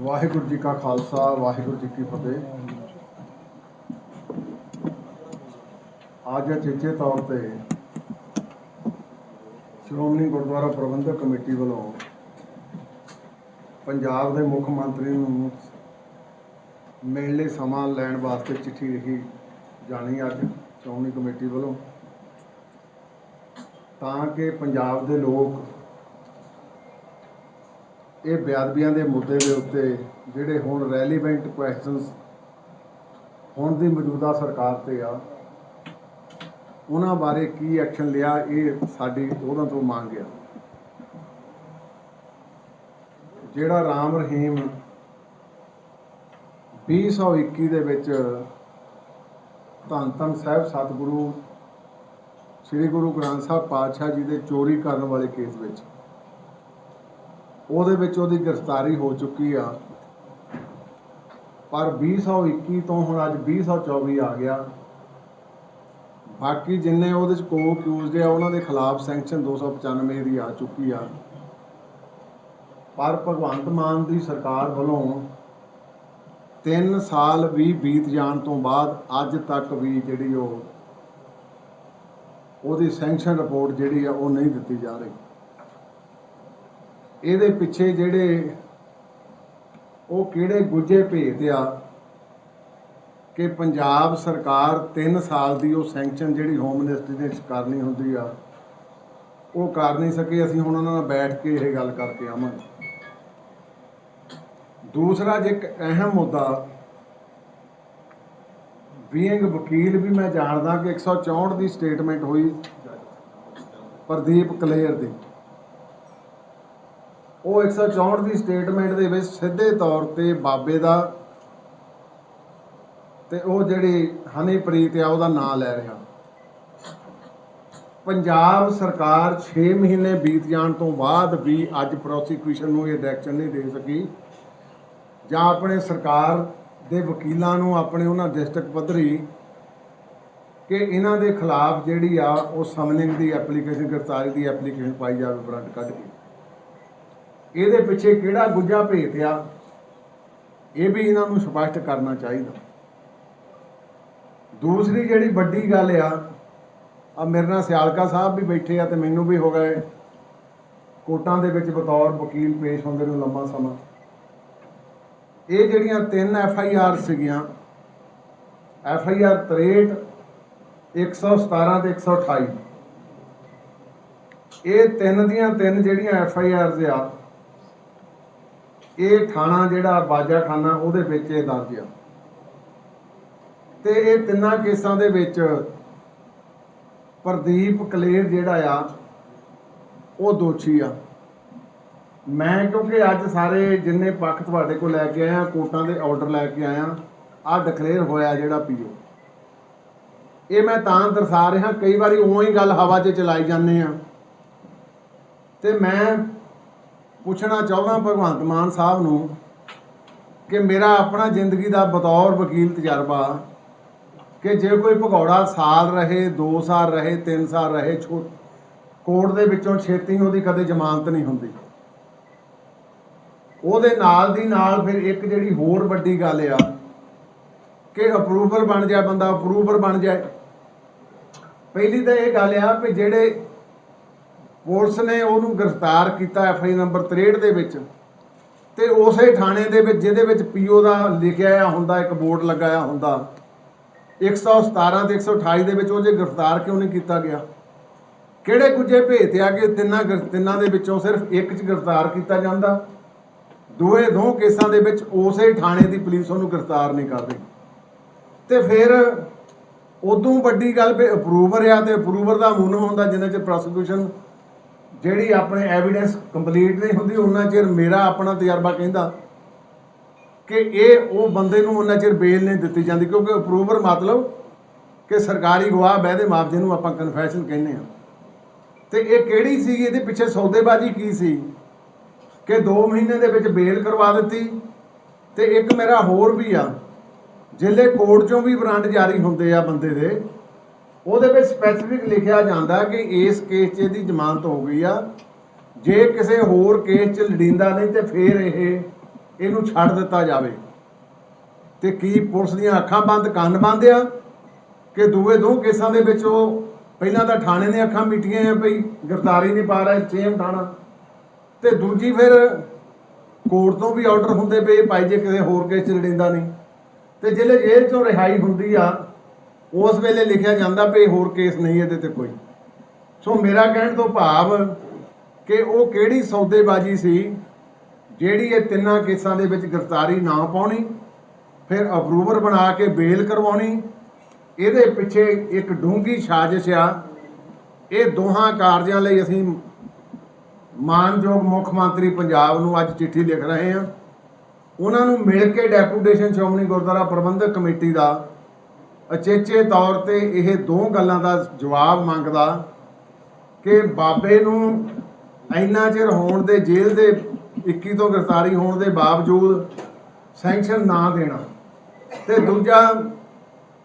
ਵਾਹਿਗੁਰੂ ਜੀ ਕਾ ਖਾਲਸਾ, ਵਾਹਿਗੁਰੂ ਜੀ ਕੀ ਫਤਿਹ। ਅੱਜ ਚੇਚੇ ਤੌਰ ਤੇ ਸ਼੍ਰੋਮਣੀ ਗੁਰਦੁਆਰਾ ਪ੍ਰਬੰਧਕ ਕਮੇਟੀ ਵੱਲੋਂ ਪੰਜਾਬ ਦੇ ਮੁੱਖ ਮੰਤਰੀ ਨੂੰ ਮਿਲਣ ਲਈ ਸਮਾਂ ਲੈਣ ਵਾਸਤੇ ਚਿੱਠੀ ਲਿਖੀ ਜਾਣੀ ਅੱਜ ਸ਼੍ਰੋਮਣੀ ਕਮੇਟੀ ਵੱਲੋਂ, ਤਾਂ ਕਿ ਪੰਜਾਬ ਦੇ ਲੋਕ ਇਹ ਬੇਅਦਬੀਆਂ ਦੇ ਮੁੱਦੇ ਦੇ ਉੱਤੇ ਜਿਹੜੇ ਹੁਣ ਰੈਲੀਵੈਂਟ ਕੁਐਸਚਨਸ ਹੁਣ ਦੀ ਮੌਜੂਦਾ ਸਰਕਾਰ ਤੇ ਆ, ਉਹਨਾਂ ਬਾਰੇ ਕੀ ਐਕਸ਼ਨ ਲਿਆ, ਇਹ ਸਾਡੀ ਉਹਨਾਂ ਤੋਂ ਮੰਗ ਆ। ਜਿਹੜਾ ਰਾਮ ਰਹੀਮ 2021 ਦੇ ਵਿੱਚ ਧੰਨ ਧੰਨ ਸਾਹਿਬ ਸਤਿਗੁਰੂ, ਸ੍ਰੀ ਗੁਰੂ ਗ੍ਰੰਥ ਸਾਹਿਬ ਪਾਤਸ਼ਾਹ ਜੀ ਦੇ ਚੋਰੀ ਕਰਨ ਵਾਲੇ ਕੇਸ ਵਿੱਚ ਉਹਦੇ ਵਿੱਚ ਉਹਦੀ ਗ੍ਰਿਫਤਾਰੀ ਹੋ ਚੁੱਕੀ ਆ। ਪਰ 2021 ਤੋਂ ਹੁਣ ਅੱਜ 2024 ਆ ਗਿਆ। ਬਾਕੀ ਜਿੰਨੇ ਉਹਦੇ ਚ ਕੋ ਅਕਿਊਜ਼ਡ ਆ, ਉਹਨਾਂ ਦੇ ਖਿਲਾਫ ਸੈਂਕਸ਼ਨ 295 ਦੀ ਆ ਚੁੱਕੀ ਆ। ਪਰ ਭਗਵੰਤ ਮਾਨ ਦੀ ਸਰਕਾਰ ਵੱਲੋਂ 3 ਸਾਲ ਵੀ ਬੀਤ ਜਾਣ ਤੋਂ ਬਾਅਦ ਅੱਜ ਤੱਕ ਵੀ ਜਿਹੜੀ ਉਹ, ਉਹਦੀ ਸੈਂਕਸ਼ਨ ਰਿਪੋਰਟ ਜਿਹੜੀ ਆ, ਉਹ ਨਹੀਂ ਦਿੱਤੀ ਜਾ ਰਹੀ। ਇਹਦੇ ਪਿੱਛੇ ਜਿਹੜੇ ਉਹ ਕਿਹੜੇ ਗੁੱਜੇ ਭੇਜਦੇ ਆ ਕਿ ਪੰਜਾਬ ਸਰਕਾਰ 3 ਸਾਲ ਦੀ ਉਹ ਸੈਂਕਸ਼ਨ ਜਿਹੜੀ ਹੋਮ ਮਿਨਿਸਟਰੀ ਨੇ ਕਰਨੀ ਹੁੰਦੀ ਆ, ਉਹ ਕਰ ਨਹੀਂ ਸਕੇ, ਅਸੀਂ ਹੁਣ ਉਹਨਾਂ ਨਾਲ ਬੈਠ ਕੇ ਇਹ ਗੱਲ ਕਰਕੇ ਆਵਾਂਗੇ। ਦੂਸਰਾ ਜੇ ਇੱਕ ਅਹਿਮ ਮੁੱਦਾ ਬੀਇੰਗ ਵਕੀਲ ਵੀ ਮੈਂ ਜਾਣਦਾ ਕਿ 164 ਦੀ ਸਟੇਟਮੈਂਟ ਹੋਈ ਪ੍ਰਦੀਪ ਕਲੇਰ ਦੀ। ਉਹ 164 ਦੀ ਸਟੇਟਮੈਂਟ ਦੇ ਵਿੱਚ ਸਿੱਧੇ ਤੌਰ ਤੇ ਬਾਬੇ ਦਾ ਤੇ ਉਹ ਜਿਹੜੀ ਹਨੀਪ੍ਰੀਤ ਆ, ਉਹਦਾ ਨਾਂ ਲੈ ਰਿਹਾ। ਪੰਜਾਬ ਸਰਕਾਰ 6 ਮਹੀਨੇ ਬੀਤ ਜਾਣ ਤੋਂ ਬਾਅਦ ਵੀ ਅੱਜ ਪ੍ਰੋਸੀਕਿਊਸ਼ਨ ਨੂੰ ਇਹ ਡਾਇਰੈਕਸ਼ਨ ਨਹੀਂ ਦੇ ਸਕੀ। ਜਾਂ ਆਪਣੇ ਸਰਕਾਰ ਦੇ ਵਕੀਲਾਂ ਨੂੰ ਆਪਣੇ ਉਹਨਾਂ ਡਿਸਟ੍ਰਿਕਟ ਪੱਧਰੀ ਕਿ ਇਹਨਾਂ ਦੇ ਖਿਲਾਫ ਜਿਹੜੀ ਆ, ਉਹ ਸਮਨਿੰਗ ਦੀ ਐਪਲੀਕੇਸ਼ਨ ਗ੍ਰਿਫਤਾਰੀ ਦੀ ਐਪਲੀਕੇਸ਼ਨ ਪਾਈ ਜਾਵੇ ਬਰੰਟ ਕੱਢ ਕੇ। ਇਹਦੇ ਪਿੱਛੇ ਕਿਹੜਾ ਗੁੱਜਾ ਭੇਤ ਇਹ ਵੀ ਇਹਨਾਂ ਨੂੰ ਸਪਸ਼ਟ ਕਰਨਾ ਚਾਹੀਦਾ। ਦੂਸਰੀ ਜਿਹੜੀ ਵੱਡੀ ਗੱਲ ਆ ਆ ਮੇਰੇ ਨਾਲ ਸਿਆਲਕਾ ਸਾਹਿਬ ਵੀ ਬੈਠੇ ਆ ਤੇ ਮੈਨੂੰ ਵੀ ਹੋ ਗਏ। ਕੋਟਾਂ ਦੇ ਵਿੱਚ ਬਤੌਰ ਵਕੀਲ ਪੇਸ਼ ਹੁੰਦੇ ਨੂੰ ਲੰਮਾ ਸਮਾਂ। ਇਹ ਜਿਹੜੀਆਂ ਤਿੰਨ ਐਫ ਆਈ ਆਰ ਸੀਗੀਆਂ, ਐਫ ਆਈ ਆਰ 63 117 ਤੇ 128 ਇਹ ਤਿੰਨ ਦੀਆਂ ਤਿੰਨ ਜਿਹੜੀਆਂ ਐਫ ਆਈ ਆਰਜ਼ ਆ ਇਹ ਥਾਣਾ ਜਿਹੜਾ ਬਾਜਾ ਖਾਨਾ ਉਹਦੇ ਵਿੱਚ ਇਹ ਦਰਜ ਆ। ਤੇ ਇਹ ਤਿੰਨਾਂ ਕੇਸਾਂ ਦੇ ਵਿੱਚ ਪ੍ਰਦੀਪ ਕਲੇਰ ਜਿਹੜਾ ਆ, ਉਹ ਦੋਸ਼ੀ ਆ। ਮੈਂ ਕਿਉਂਕਿ ਅੱਜ ਸਾਰੇ ਜਿੰਨੇ ਪੱਖ ਤੁਹਾਡੇ ਕੋਲ ਲੈ ਕੇ ਆਇਆ ਕੋਰਟਾਂ ਦੇ ਆਰਡਰ ਲੈ ਕੇ ਆਇਆ ਆ ਡਿਕਲੇਅਰ ਹੋਇਆ ਜਿਹੜਾ ਪੀਓ। ਇਹ ਮੈਂ ਤਾਂ ਦਰਸਾ ਰਿਹਾ, ਕਈ ਵਾਰੀ ਉਵੇਂ ਹੀ ਗੱਲ ਹਵਾ 'ਚ ਚਲਾਈ ਜਾਂਦੇ ਆ। ਤੇ ਮੈਂ ਪੁੱਛਣਾ ਚਾਹੁੰਦਾ ਭਗਵੰਤ ਮਾਨ ਸਾਹਿਬ ਨੂੰ ਕਿ ਮੇਰਾ ਆਪਣਾ ਜ਼ਿੰਦਗੀ ਦਾ ਬਤੌਰ ਵਕੀਲ ਤਜਰਬਾ ਕਿ ਜੇ ਕੋਈ ਭਗੌੜਾ ਸਾਲ ਰਹੇ 2 ਸਾਲ ਰਹੇ 3 ਸਾਲ ਰਹੇ, ਛੋ ਕੋਰਟ ਦੇ ਵਿੱਚੋਂ ਛੇਤੀ ਉਹਦੀ ਕਦੇ ਜ਼ਮਾਨਤ ਨਹੀਂ ਹੁੰਦੀ। ਉਹਦੇ ਨਾਲ ਦੀ ਨਾਲ ਫਿਰ ਇੱਕ ਜਿਹੜੀ ਹੋਰ ਵੱਡੀ ਗੱਲ ਆ ਕਿ ਅਪਰੂਵਰ ਬਣ ਜਾਏ ਬੰਦਾ ਅਪਰੂਵਰ ਬਣ ਜਾਏ। ਪਹਿਲੀ ਤਾਂ ਇਹ ਗੱਲ ਆ ਕਿ ਜਿਹੜੇ ਪੁਲਿਸ ਨੇ ਉਹਨੂੰ ਗ੍ਰਿਫਤਾਰ ਕੀਤਾ ਐਫ ਆਈ ਨੰਬਰ 63 ਦੇ ਵਿੱਚ। ਤੇ ਉਸੇ ਥਾਣੇ ਦੇ ਵਿੱਚ, ਜਿਹਦੇ ਵਿੱਚ ਪੀਓ ਦਾ ਲਿਖਿਆ ਆ ਹੁੰਦਾ, ਇੱਕ ਬੋਰਡ ਲਗਾਇਆ ਹੁੰਦਾ। 117 ਤੇ 128 ਦੇ ਵਿੱਚ ਉਹ ਜੇ ਗ੍ਰਿਫਤਾਰ ਕਿਉਂ ਨਹੀਂ ਕੀਤਾ ਗਿਆ? ਕਿਹੜੇ ਗੁੱਜੇ ਭੇਤ ਆ ਕਿ ਤਿੰਨਾਂ ਗ੍ਰਿਫ- ਤਿੰਨਾਂ ਦੇ ਵਿੱਚੋਂ ਸਿਰਫ ਇੱਕ 'ਚ ਗ੍ਰਿਫਤਾਰ ਕੀਤਾ ਜਾਂਦਾ? ਦੋਏ ਦੋ ਕੇਸਾਂ ਦੇ ਵਿੱਚ ਉਸੇ ਥਾਣੇ ਦੀ ਪੁਲਿਸ ਉਹਨੂੰ ਗ੍ਰਿਫਤਾਰ ਨਹੀਂ ਕਰ ਰਹੀ। ਤੇ ਫਿਰ ਉਦੋਂ ਵੱਡੀ ਗੱਲ ਵੀ ਅਪਰੂਵਰ ਆ ਤੇ ਅਪਰੂਵਰ ਦਾ ਮੂਨਮ ਹੁੰਦਾ, ਜਿਹਦੇ 'ਚ ਪ੍ਰੋਸੀਕਿਊਸ਼ਨ ਜਿਹੜੀ ਆਪਣੇ ਐਵੀਡੈਂਸ ਕੰਪਲੀਟ ਨਹੀਂ ਹੁੰਦੀ, ਉਹਨਾਂ ਚਿਰ ਮੇਰਾ ਆਪਣਾ ਤਜਰਬਾ ਕਹਿੰਦਾ ਕਿ ਇਹ ਉਹ ਬੰਦੇ ਨੂੰ ਉਹਨਾਂ ਚਿਰ ਬੇਲ ਨਹੀਂ ਦਿੱਤੀ ਜਾਂਦੀ, ਕਿਉਂਕਿ ਅਪਰੂਵਰ ਮਤਲਬ ਕਿ ਸਰਕਾਰੀ ਗਵਾਹ ਬਹਿ ਦੇ ਮਾਪ ਜਿਹਨੂੰ ਆਪਾਂ ਕਨਫੈਸ਼ਨ ਕਹਿੰਦੇ ਆ ਤੇ ਇਹ ਕਿਹੜੀ ਸੀ ਇਹਦੇ ਪਿੱਛੇ ਸੌਦੇਬਾਜ਼ੀ ਕੀ ਸੀ? ਕਿ 2 ਮਹੀਨੇ ਦੇ ਵਿੱਚ ਬੇਲ ਕਰਵਾ ਦਿੱਤੀ ਤੇ ਇੱਕ ਮੇਰਾ ਹੋਰ ਵੀ ਆ ਜ਼ਿਲ੍ਹੇ ਕੋਰਟ ਚੋਂ ਵੀ ਵਾਰੰਟ ਜਾਰੀ ਹੁੰਦੇ ਆ ਬੰਦੇ ਦੇ ਉਹਦੇ ਵਿੱਚ ਸਪੈਸੀਫਿਕ ਲਿਖਿਆ ਜਾਂਦਾ ਕਿ ਇਸ ਕੇਸ 'ਚ ਇਹਦੀ ਜ਼ਮਾਨਤ ਹੋ ਗਈ ਆ। ਜੇ ਕਿਸੇ ਹੋਰ ਕੇਸ 'ਚ ਲੜਿੰਦਾ ਨਹੀਂ ਤੇ ਫਿਰ ਇਹ, ਇਹਨੂੰ ਛੱਡ ਦਿੱਤਾ ਜਾਵੇ। ਤੇ ਕੀ ਪੁਲਿਸ ਦੀਆਂ ਅੱਖਾਂ ਬੰਦ, ਕੰਨ ਬੰਦ ਆ? ਕਿ ਦੂਏ ਦੋ ਕੇਸਾਂ ਦੇ ਵਿੱਚ ਉਹ ਪਹਿਲਾਂ ਤਾਂ ਥਾਣੇ ਨੇ ਅੱਖਾਂ ਮੀਟੀਆਂ ਆ ਭਈ ਗ੍ਰਿਫਤਾਰੀ ਨਹੀਂ ਪਾ ਰਿਹਾ ਸੇਮ ਥਾਣਾ। ਤੇ ਦੂਜੀ ਫਿਰ ਕੋਰਟ ਤੋਂ ਵੀ ਆਰਡਰ ਹੁੰਦੇ ਪਏ ਭਾਈ ਜੇ ਕਿਸੇ ਹੋਰ ਕੇਸ ਚ ਲੜਿੰਦਾ ਨਹੀਂ। ਤੇ ਜਿਹੜੇ ਜੇਲ੍ਹ ਚੋਂ ਰਿਹਾਈ ਹੁੰਦੀ ਆ ਉਸ ਵੇਲੇ ਲਿਖਿਆ ਜਾਂਦਾ ਵੀ ਹੋਰ ਕੇਸ ਨਹੀਂ, ਇਹਦੇ ਤੇ ਕੋਈ। ਸੋ ਮੇਰਾ ਕਹਿਣ ਤੋਂ ਭਾਵ ਕਿ ਉਹ ਕਿਹੜੀ ਸੌਦੇਬਾਜ਼ੀ ਸੀ ਜਿਹੜੀ ਇਹ ਤਿੰਨਾਂ ਕੇਸਾਂ ਦੇ ਵਿੱਚ ਗ੍ਰਿਫਤਾਰੀ ਨਾ ਪਾਉਣੀ, ਫਿਰ ਅਪਰੂਵਰ ਬਣਾ ਕੇ ਬੇਲ ਕਰਵਾਉਣੀ, ਇਹਦੇ ਪਿੱਛੇ ਇੱਕ ਡੂੰਗੀ ਸਾਜ਼ਿਸ਼ ਆ। ਇਹ ਦੋਹਾਂ ਕਾਰਜਾਂ ਲਈ ਅਸੀਂ ਮਾਨਯੋਗ ਮੁੱਖ ਮੰਤਰੀ ਪੰਜਾਬ ਨੂੰ ਅੱਜ ਚਿੱਠੀ ਲਿਖ ਰਹੇ ਹਾਂ। ਉਹਨਾਂ ਨੂੰ ਮਿਲ ਕੇ ਡੈਪੂਟੇਸ਼ਨ ਸ਼੍ਰੋਮਣੀ ਗੁਰਦੁਆਰਾ ਪ੍ਰਬੰਧਕ ਕਮੇਟੀ ਦਾ ਅਚੇਚੇ ਤੌਰ ਤੇ ਇਹ ਦੋ ਗੱਲਾਂ ਦਾ ਜਵਾਬ ਮੰਗਦਾ ਕਿ ਬਾਬੇ ਨੂੰ ਇੰਨਾ ਚਿਰ ਹੋਣ ਦੇ ਜੇਲ੍ਹ ਦੇ 21 ਤੋਂ ਗ੍ਰਿਫਤਾਰੀ ਹੋਣ ਦੇ ਬਾਵਜੂਦ ਸੈਂਕਸ਼ਨ ਨਾ ਦੇਣਾ। ਤੇ ਦੂਜਾ,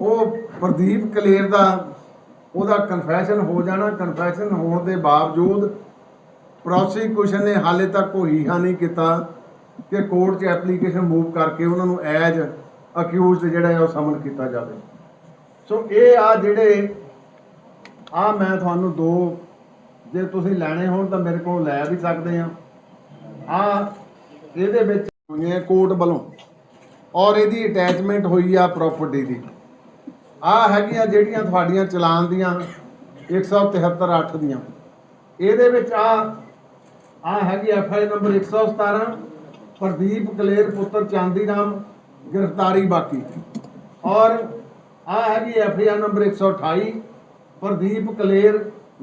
ਉਹ ਪ੍ਰਦੀਪ ਕਲੇਰ ਦਾ ਉਹਦਾ ਕਨਫੈਸ਼ਨ ਹੋ ਜਾਣਾ। ਕਨਫੈਸ਼ਨ ਹੋਣ ਦੇ ਬਾਵਜੂਦ ਪ੍ਰੋਸੀਕਿਊਸ਼ਨ ਨੇ ਹਾਲੇ ਤੱਕ ਕੋਈ ਹਾ ਨਹੀਂ ਕੀਤਾ ਕਿ ਕੋਰਟ 'ਚ ਐਪਲੀਕੇਸ਼ਨ ਮੂਵ ਕਰਕੇ ਉਹਨਾਂ ਨੂੰ ਐਜ ਅਕਿਊਜ਼ਡ ਜਿਹੜਾ ਹੈ ਉਹ ਸਮਨ ਕੀਤਾ ਜਾਵੇ। ਸੋ ਇਹ ਆ ਜਿਹੜੇ, ਆ ਮੈਂ ਤੁਹਾਨੂੰ ਦੋ, ਜੇ ਤੁਸੀਂ ਲੈਣੇ ਹੋਣ ਤਾਂ ਮੇਰੇ ਕੋਲ ਲੈ ਵੀ ਸਕਦੇ ਆ। ਆ, ਇਹਦੇ ਵਿੱਚ ਹੋਈਆਂ ਕੋਰਟ ਵੱਲੋਂ ਔਰ ਇਹਦੀ ਅਟੈਚਮੈਂਟ ਹੋਈ ਆ ਪ੍ਰਾਪਰਟੀ ਦੀ। ਆ ਹੈਗੀਆਂ ਜਿਹੜੀਆਂ ਤੁਹਾਡੀਆਂ ਚਲਾਨ ਦੀਆਂ 173 8 ਦੀਆਂ। ਇਹਦੇ ਵਿੱਚ ਆ ਆ ਹੈਗੀ F I number 117 Pardeep Kaler ਪੁੱਤਰ ਚਾਂਦੀ ਰਾਮ ਗ੍ਰਿਫਤਾਰੀ ਬਾਕੀ। ਔਰ ਆ ਹੈਗੀ F I number 128 Pardeep Kaler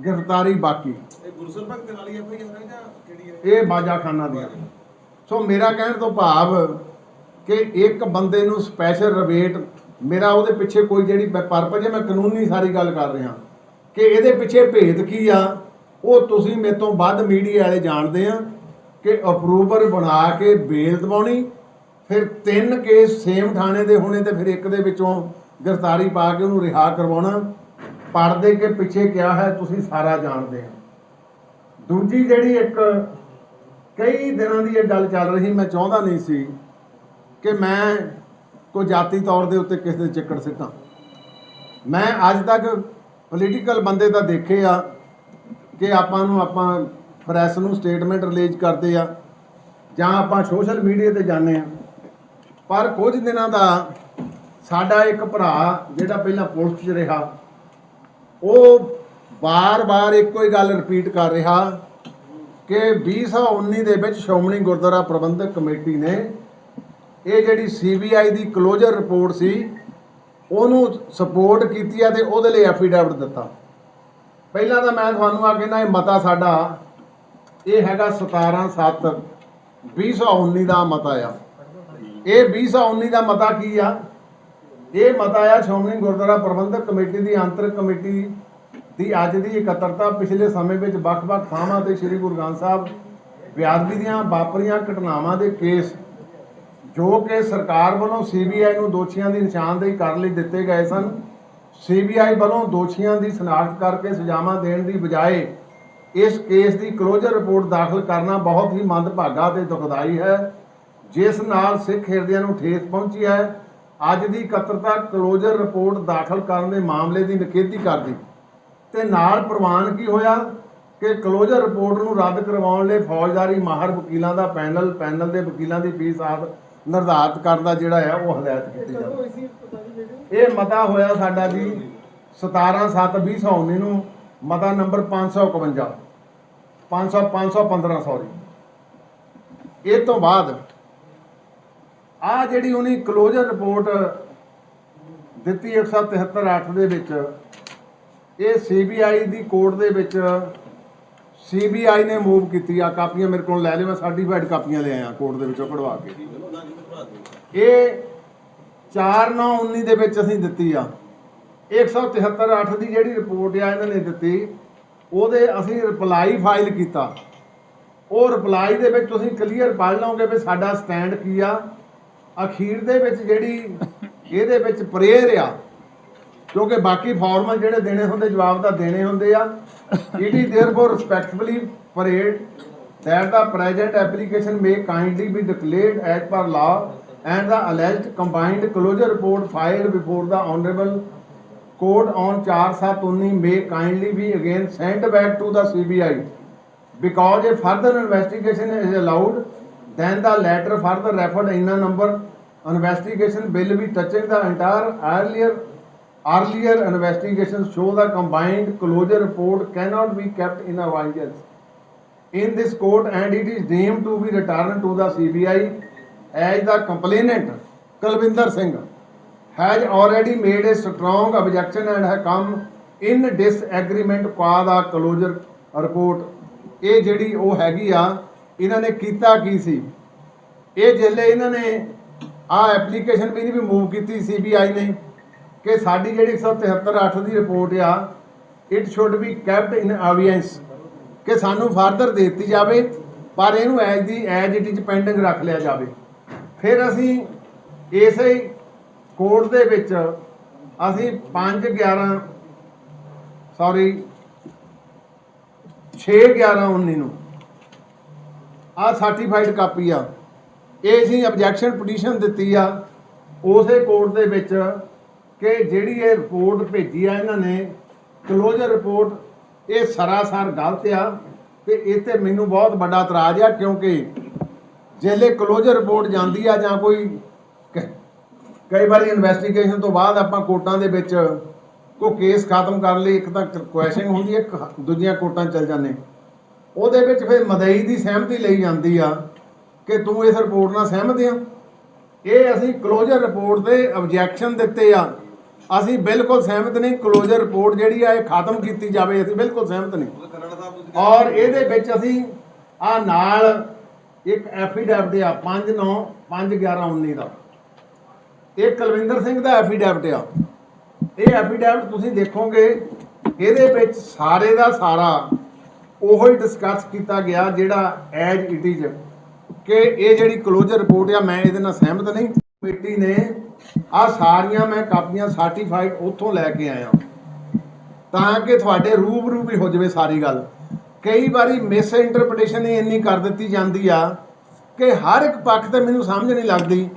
ਗ੍ਰਿਫਤਾਰੀ ਬਾਕੀ। ਇਹ ਗੁਰਸਰ ਭਗਤ ਦੇ ਨਾਲ ਹੀ ਆਰ ਜਾਂ ਕਿਹੜੀ ਹੈ? ਇਹ ਬਾਜਾਖਾਨਾ ਦੀਆਂ ਸੋ ਮੇਰਾ ਕਹਿਣ ਤੋਂ ਭਾਵ ਕਿ ਇੱਕ ਬੰਦੇ ਨੂੰ ਸਪੈਸ਼ਲ ਰਿਬੇਟ ਮੇਰਾ ਉਹਦੇ ਪਿੱਛੇ ਕੋਈ ਜਿਹੜੀ ਪਰਪਸ ਹੈ ਮੈਂ ਕਾਨੂੰਨੀ ਸਾਰੀ ਗੱਲ ਕਰ ਰਿਹਾ। ਕਿ ਇਹਦੇ ਪਿੱਛੇ ਭੇਦ ਕੀ ਆ? ਉਹ ਤੁਸੀਂ ਮੇਰੇ ਤੋਂ ਵੱਧ ਮੀਡੀਆ ਵਾਲੇ ਜਾਣਦੇ ਆ ਕਿ ਅਪਰੂਵਰ ਬਣਾ ਕੇ ਬੇਲ ਦਵਾਉਣੀ ਫਿਰ ਤਿੰਨ ਕੇਸ ਸੇਮ ਥਾਣੇ ਦੇ ਹੋਣੇ ਤੇ ਫਿਰ ਇੱਕ ਦੇ ਵਿੱਚੋਂ ਗ੍ਰਿਫਤਾਰੀ ਪਾ ਕੇ ਉਹਨੂੰ ਰਿਹਾ ਕਰਵਾਉਣਾ ਪੜਦੇ ਕੇ ਪਿੱਛੇ ਕਿਹਾ ਹੈ, ਤੁਸੀਂ ਸਾਰਾ ਜਾਣਦੇ ਹੋ। ਦੂਜੀ ਜਿਹੜੀ ਇੱਕ ਕਈ ਦਿਨਾਂ ਦੀ ਇਹ ਗੱਲ ਚੱਲ ਰਹੀ, ਮੈਂ ਚਾਹੁੰਦਾ ਨਹੀਂ ਸੀ ਕਿ ਮੈਂ ਕੋਈ ਜਾਤੀ ਤੌਰ ਦੇ ਉੱਤੇ ਕਿਸੇ ਦੇ ਚੱਕਰ ਸਿੱਟਾਂ। ਮੈਂ ਅੱਜ ਤੱਕ ਪੋਲੀਟੀਕਲ ਬੰਦੇ ਤਾਂ ਦੇਖੇ ਆ ਕਿ ਆਪਾਂ ਨੂੰ ਆਪਾਂ ਪ੍ਰੈਸ ਨੂੰ ਸਟੇਟਮੈਂਟ ਰਿਲੀਜ਼ ਕਰਦੇ ਆ ਜਾਂ ਆਪਾਂ ਸੋਸ਼ਲ ਮੀਡੀਆ ਤੇ ਜਾਂਦੇ ਆ। ਪਰ ਕੁਝ ਦਿਨਾਂ ਦਾ ਸਾਡਾ ਇੱਕ ਭਰਾ ਜਿਹੜਾ ਪਹਿਲਾਂ ਪੁਲਿਸ 'ਚ ਰਿਹਾ, ਉਹ ਬਾਰ-ਬਾਰ ਇੱਕੋ ਹੀ ਗੱਲ ਰਿਪੀਟ ਕਰ ਰਿਹਾ ਕਿ 2019 ਦੇ ਵਿੱਚ ਸ਼੍ਰੋਮਣੀ ਗੁਰਦੁਆਰਾ ਪ੍ਰਬੰਧਕ ਕਮੇਟੀ ਨੇ ਇਹ ਜਿਹੜੀ ਸੀਬੀਆਈ ਦੀ ਕਲੋਜ਼ਰ ਰਿਪੋਰਟ ਸੀ, ਉਹਨੂੰ ਸਪੋਰਟ ਕੀਤੀ ਆ ਤੇ ਉਹਦੇ ਲਈ ਐਫੀਡੈਵਿਟ ਦਿੱਤਾ। ਪਹਿਲਾਂ ਤਾਂ ਮੈਂ ਤੁਹਾਨੂੰ ਆ ਕਹਿੰਦਾ, ਇਹ ਮਤਾ ਸਾਡਾ, ਇਹ ਹੈਗਾ 17 7 2019 ਦਾ ਮਤਾ ਆ। ਇਹ 2019 ਦਾ ਮਤਾ ਕੀ ਆ? ਇਹ ਮਤਾ ਆ ਸ਼੍ਰੋਮਣੀ ਗੁਰਦੁਆਰਾ ਪ੍ਰਬੰਧਕ ਕਮੇਟੀ ਦੀ ਅੰਤਰ ਕਮੇਟੀ ਦੀ ਅੱਜ ਦੀ ਇਕੱਤਰਤਾ, ਪਿਛਲੇ ਸਮੇਂ ਵਿੱਚ ਵੱਖ-ਵੱਖ ਥਾਵਾਂ ਤੇ ਸ੍ਰੀ ਗੁਰੂ ਗ੍ਰੰਥ ਸਾਹਿਬ ਵਿਆਦਵੀ ਦੀਆਂ ਵਾਪਰੀਆਂ ਘਟਨਾਵਾਂ ਦੇ ਕੇਸ, ਜੋ ਕਿ ਸਰਕਾਰ ਵੱਲੋਂ ਸੀਬੀਆਈ ਨੂੰ ਦੋਸ਼ੀਆਂ ਦੀ ਨਿਸ਼ਾਨਦੇਹੀ ਕਰਨ ਲਈ ਦਿੱਤੇ ਗਏ ਸਨ, ਸੀਬੀਆਈ ਵੱਲੋਂ ਦੋਸ਼ੀਆਂ ਦੀ ਸ਼ਨਾਖਤ ਕਰਕੇ ਸਜ਼ਾਵਾਂ ਦੇਣ ਦੀ ਬਜਾਏ ਇਸ ਕੇਸ ਦੀ ਕਲੋਜ਼ਰ ਰਿਪੋਰਟ ਦਾਖਲ ਕਰਨਾ ਬਹੁਤ ਹੀ ਮੰਦਭਾਗਾ ਤੇ ਦੁਖਦਾਈ ਹੈ, ਜਿਸ ਨਾਲ ਸਿੱਖ ਹਿਰਦਿਆਂ ਨੂੰ ਠੇਸ ਪਹੁੰਚੀ ਹੈ। ਅੱਜ ਦੀ ਇਕੱਤਰਤਾ ਕਲੋਜ਼ਰ ਰਿਪੋਰਟ ਦਾਖਲ ਕਰਨ ਦੇ ਮਾਮਲੇ ਦੀ ਨਿਖੇਧੀ ਕਰਦੀ। ਤੇ ਨਾਲ ਪ੍ਰਵਾਨ ਕੀ ਹੋਇਆ? ਕਿ ਕਲੋਜ਼ਰ ਰਿਪੋਰਟ ਨੂੰ ਰੱਦ ਕਰਵਾਉਣ ਲਈ ਫੌਜਦਾਰੀ ਮਾਹਰ ਵਕੀਲਾਂ ਦਾ ਪੈਨਲ ਪੈਨਲ ਦੇ ਵਕੀਲਾਂ ਦੀ ਫੀਸ ਆਦ ਨਿਰਧਾਰਤ ਕਰਨ ਦਾ ਜਿਹੜਾ ਆ ਉਹ ਹਦਾਇਤ ਕੀਤੀ ਜਾਵੇ ਇਹ ਮਤਾ ਹੋਇਆ ਸਾਡਾ ਜੀ 17 7 2019 ਨੂੰ ਮਤਾ ਨੰਬਰ 551 500 515 ਸੌਰੀ। ਇਹ ਤੋਂ ਬਾਅਦ ਆ ਜਿਹੜੀ ਉਹਨੇ ਕਲੋਜ਼ਰ ਰਿਪੋਰਟ ਦਿੱਤੀ 173 8 ਦੇ ਵਿੱਚ ਇਹ ਸੀਬੀਆਈ ਦੀ ਕੋਰਟ ਦੇ ਵਿੱਚ ਸੀਬੀਆਈ ਨੇ ਮੂਵ ਕੀਤੀ ਆ ਕਾਪੀਆਂ ਮੇਰੇ ਕੋਲ ਲੈ ਲਿਓ ਮੈਂ ਸਰਟੀਫਾਈਡ ਕਾਪੀਆਂ ਲੈ ਆਇਆ ਕੋਰਟ ਦੇ ਵਿੱਚੋਂ ਕਢਵਾ ਕੇ। ਇਹ 4919 ਦੇ ਵਿੱਚ ਅਸੀਂ ਦਿੱਤੀ ਆ। 173 8 ਦੀ ਜਿਹੜੀ ਰਿਪੋਰਟ ਆ ਇਹਨਾਂ ਨੇ ਦਿੱਤੀ ਉਹਦੇ ਅਸੀਂ ਰਿਪਲਾਈ ਫਾਈਲ ਕੀਤਾ। ਉਹ ਰਿਪਲਾਈ ਦੇ ਵਿੱਚ ਤੁਸੀਂ ਕਲੀਅਰ ਪੜ੍ਹ ਲਓਗੇ ਵੀ ਸਾਡਾ ਸਟੈਂਡ ਕੀ ਆ ਅਖੀਰ ਦੇ ਵਿੱਚ ਜਿਹੜੀ ਇਹਦੇ ਵਿੱਚ ਪ੍ਰੇਅਰ ਆ ਕਿਉਂਕਿ ਬਾਕੀ ਫਾਰਮਲ ਜਿਹੜੇ ਦੇਣੇ ਹੁੰਦੇ ਜਵਾਬ ਤਾਂ ਦੇਣੇ ਹੁੰਦੇ ਆ it is therefore respectfully prayed that the present application may kindly be declared as per law and the alleged combined closure report filed before the honorable court on 4/7/19 may kindly be again sent back to the CBI because a further investigation is allowed then the letter further referred in a number investigation will be touching the entire earlier earlier investigations show the combined closure report cannot be kept in abeyance in this court and it is deemed to be returned to the CBI as the complainant Kalvinder Singh has already made a strong objection and has come in disagreement for the closure report ਇਹ ਜਿਹੜੀ ਉਹ ਹੈਗੀ ਆ ਇਹਨਾਂ ਨੇ ਕੀਤਾ ਕੀ ਸੀ? ਇਹ ਜਿਹੜੇ ਇਹਨਾਂ ਨੇ ਆ ਐਪਲੀਕੇਸ਼ਨ ਵੀ ਨਹੀਂ ਵੀ ਮੂਵ ਕੀਤੀ ਸੀਬੀਆਈ ਨੇ ਕਿ ਸਾਡੀ ਜਿਹੜੀ 173 8 ਦੀ ਰਿਪੋਰਟ ਆ it should be kept in abeyance ਕਿ ਸਾਨੂੰ ਫਰਦਰ ਦੇ ਦਿੱਤੀ ਜਾਵੇ, ਪਰ ਇਹਨੂੰ as the as it is pending ਰੱਖ ਲਿਆ ਜਾਵੇ। ਫਿਰ ਅਸੀਂ ਇਸੇ ਕੋਰਟ ਦੇ ਵਿੱਚ ਅਸੀਂ 5 11 ਸੌਰੀ 6 11 19 ਨੂੰ ਆ ਸਰਟੀਫਾਈਡ ਕਾਪੀ ਆ। ਇਹ ਅਸੀਂ ਆਬਜੈਕਸ਼ਨ ਪਟੀਸ਼ਨ ਦਿੱਤੀ ਆ। ਉਸੇ ਕੋਰਟ ਦੇ ਵਿੱਚ ਕਿ ਜਿਹੜੀ ਇਹ ਰਿਪੋਰਟ ਭੇਜੀ ਆ ਇਹਨਾਂ ਨੇ ਕਲੋਜ਼ਰ ਰਿਪੋਰਟ ਇਹ ਸਰਾਸਰ ਗਲਤ ਆ ਤੇ ਇਹ ਤੇ ਮੈਨੂੰ ਬਹੁਤ ਵੱਡਾ ਇਤਰਾਜ਼ ਆ ਕਿਉਂਕਿ ਜਿਹੜੇ ਕਲੋਜ਼ਰ ਰਿਪੋਰਟ ਜਾਂਦੀ ਆ ਜਾਂ ਕੋਈ ਕ- ਕਈ ਵਾਰੀ ਇਨਵੈਸਟੀਗੇਸ਼ਨ ਤੋਂ ਬਾਅਦ ਆਪਾਂ ਕੋਰਟਾਂ ਦੇ ਵਿੱਚ ਕੋਈ ਕੇਸ ਖਤਮ ਕਰਨ ਲਈ ਇੱਕ ਤਾਂ ਕੁਐਸਚਨ ਹੁੰਦੀ ਹੈ, ਦੂਜੀਆਂ ਕੋਰਟਾਂ 'ਚ ਚਲ ਜਾਂਦੇ। ਉਹਦੇ ਵਿੱਚ ਫਿਰ ਮਦਈ ਦੀ ਸਹਿਮਤੀ ਲਈ ਜਾਂਦੀ ਆ ਕਿ ਤੂੰ ਇਸ ਰਿਪੋਰਟ ਨਾਲ ਸਹਿਮਤ ਆ। ਇਹ ਅਸੀਂ ਕਲੋਜ਼ਰ ਰਿਪੋਰਟ ਤੇ ਆਬਜੈਕਸ਼ਨ ਦਿੱਤੇ ਆ। ਅਸੀਂ ਬਿਲਕੁਲ ਸਹਿਮਤ ਨਹੀਂ ਕਲੋਜ਼ਰ ਰਿਪੋਰਟ ਜਿਹੜੀ ਆ ਇਹ ਖਤਮ ਕੀਤੀ ਜਾਵੇ ਅਸੀਂ ਬਿਲਕੁਲ ਸਹਿਮਤ ਨਹੀਂ। ਔਰ ਇਹਦੇ ਵਿੱਚ ਅਸੀਂ ਆ ਨਾਲ ਇੱਕ ਐਫੀਡੈਵਿਟ ਆ 5 9 5 11 19 ਦਾ। ਇਹ ਕੁਲਵਿੰਦਰ ਸਿੰਘ ਦਾ ਐਫੀਡੈਵਿਟ ਆ। ਇਹ ਐਫੀਡੈਵਿਟ ਤੁਸੀਂ ਦੇਖੋਗੇ ਇਹਦੇ ਵਿੱਚ ਸਾਰੇ ਦਾ ਸਾਰਾ ਉਹੋ ਹੀ ਡਿਸਕਸ ਕੀਤਾ ਗਿਆ ਜਿਹੜਾ ਐਜ ਇਟ ਇਜ਼ ਕਿ ਇਹ ਜਿਹੜੀ ਕਲੋਜ਼ਰ ਰਿਪੋਰਟ ਆ, ਮੈਂ ਇਹਦੇ ਨਾਲ ਸਹਿਮਤ ਨਹੀਂ। ਕਮੇਟੀ ਨੇ ਆ ਸਾਰੀਆਂ ਮੈਂ ਕਾਪੀਆਂ ਸਰਟੀਫਾਈਡ ਉੱਥੋਂ ਲੈ ਕੇ ਆਇਆ। ਤਾਂ ਕਿ ਤੁਹਾਡੇ ਰੂਬਰੂ ਵੀ ਹੋ ਜਾਵੇ ਸਾਰੀ ਗੱਲ। ਕਈ ਵਾਰੀ ਮਿਸ ਇੰਟਰਪ੍ਰੀਟੇਸ਼ਨ ਹੀ ਇੰਨੀ ਕਰ ਦਿੱਤੀ ਜਾਂਦੀ ਆ ਕਿ ਹਰ ਇੱਕ ਪੱਖ ਤੇ ਮੈਨੂੰ ਸਮਝ ਨਹੀਂ ਲੱਗਦੀ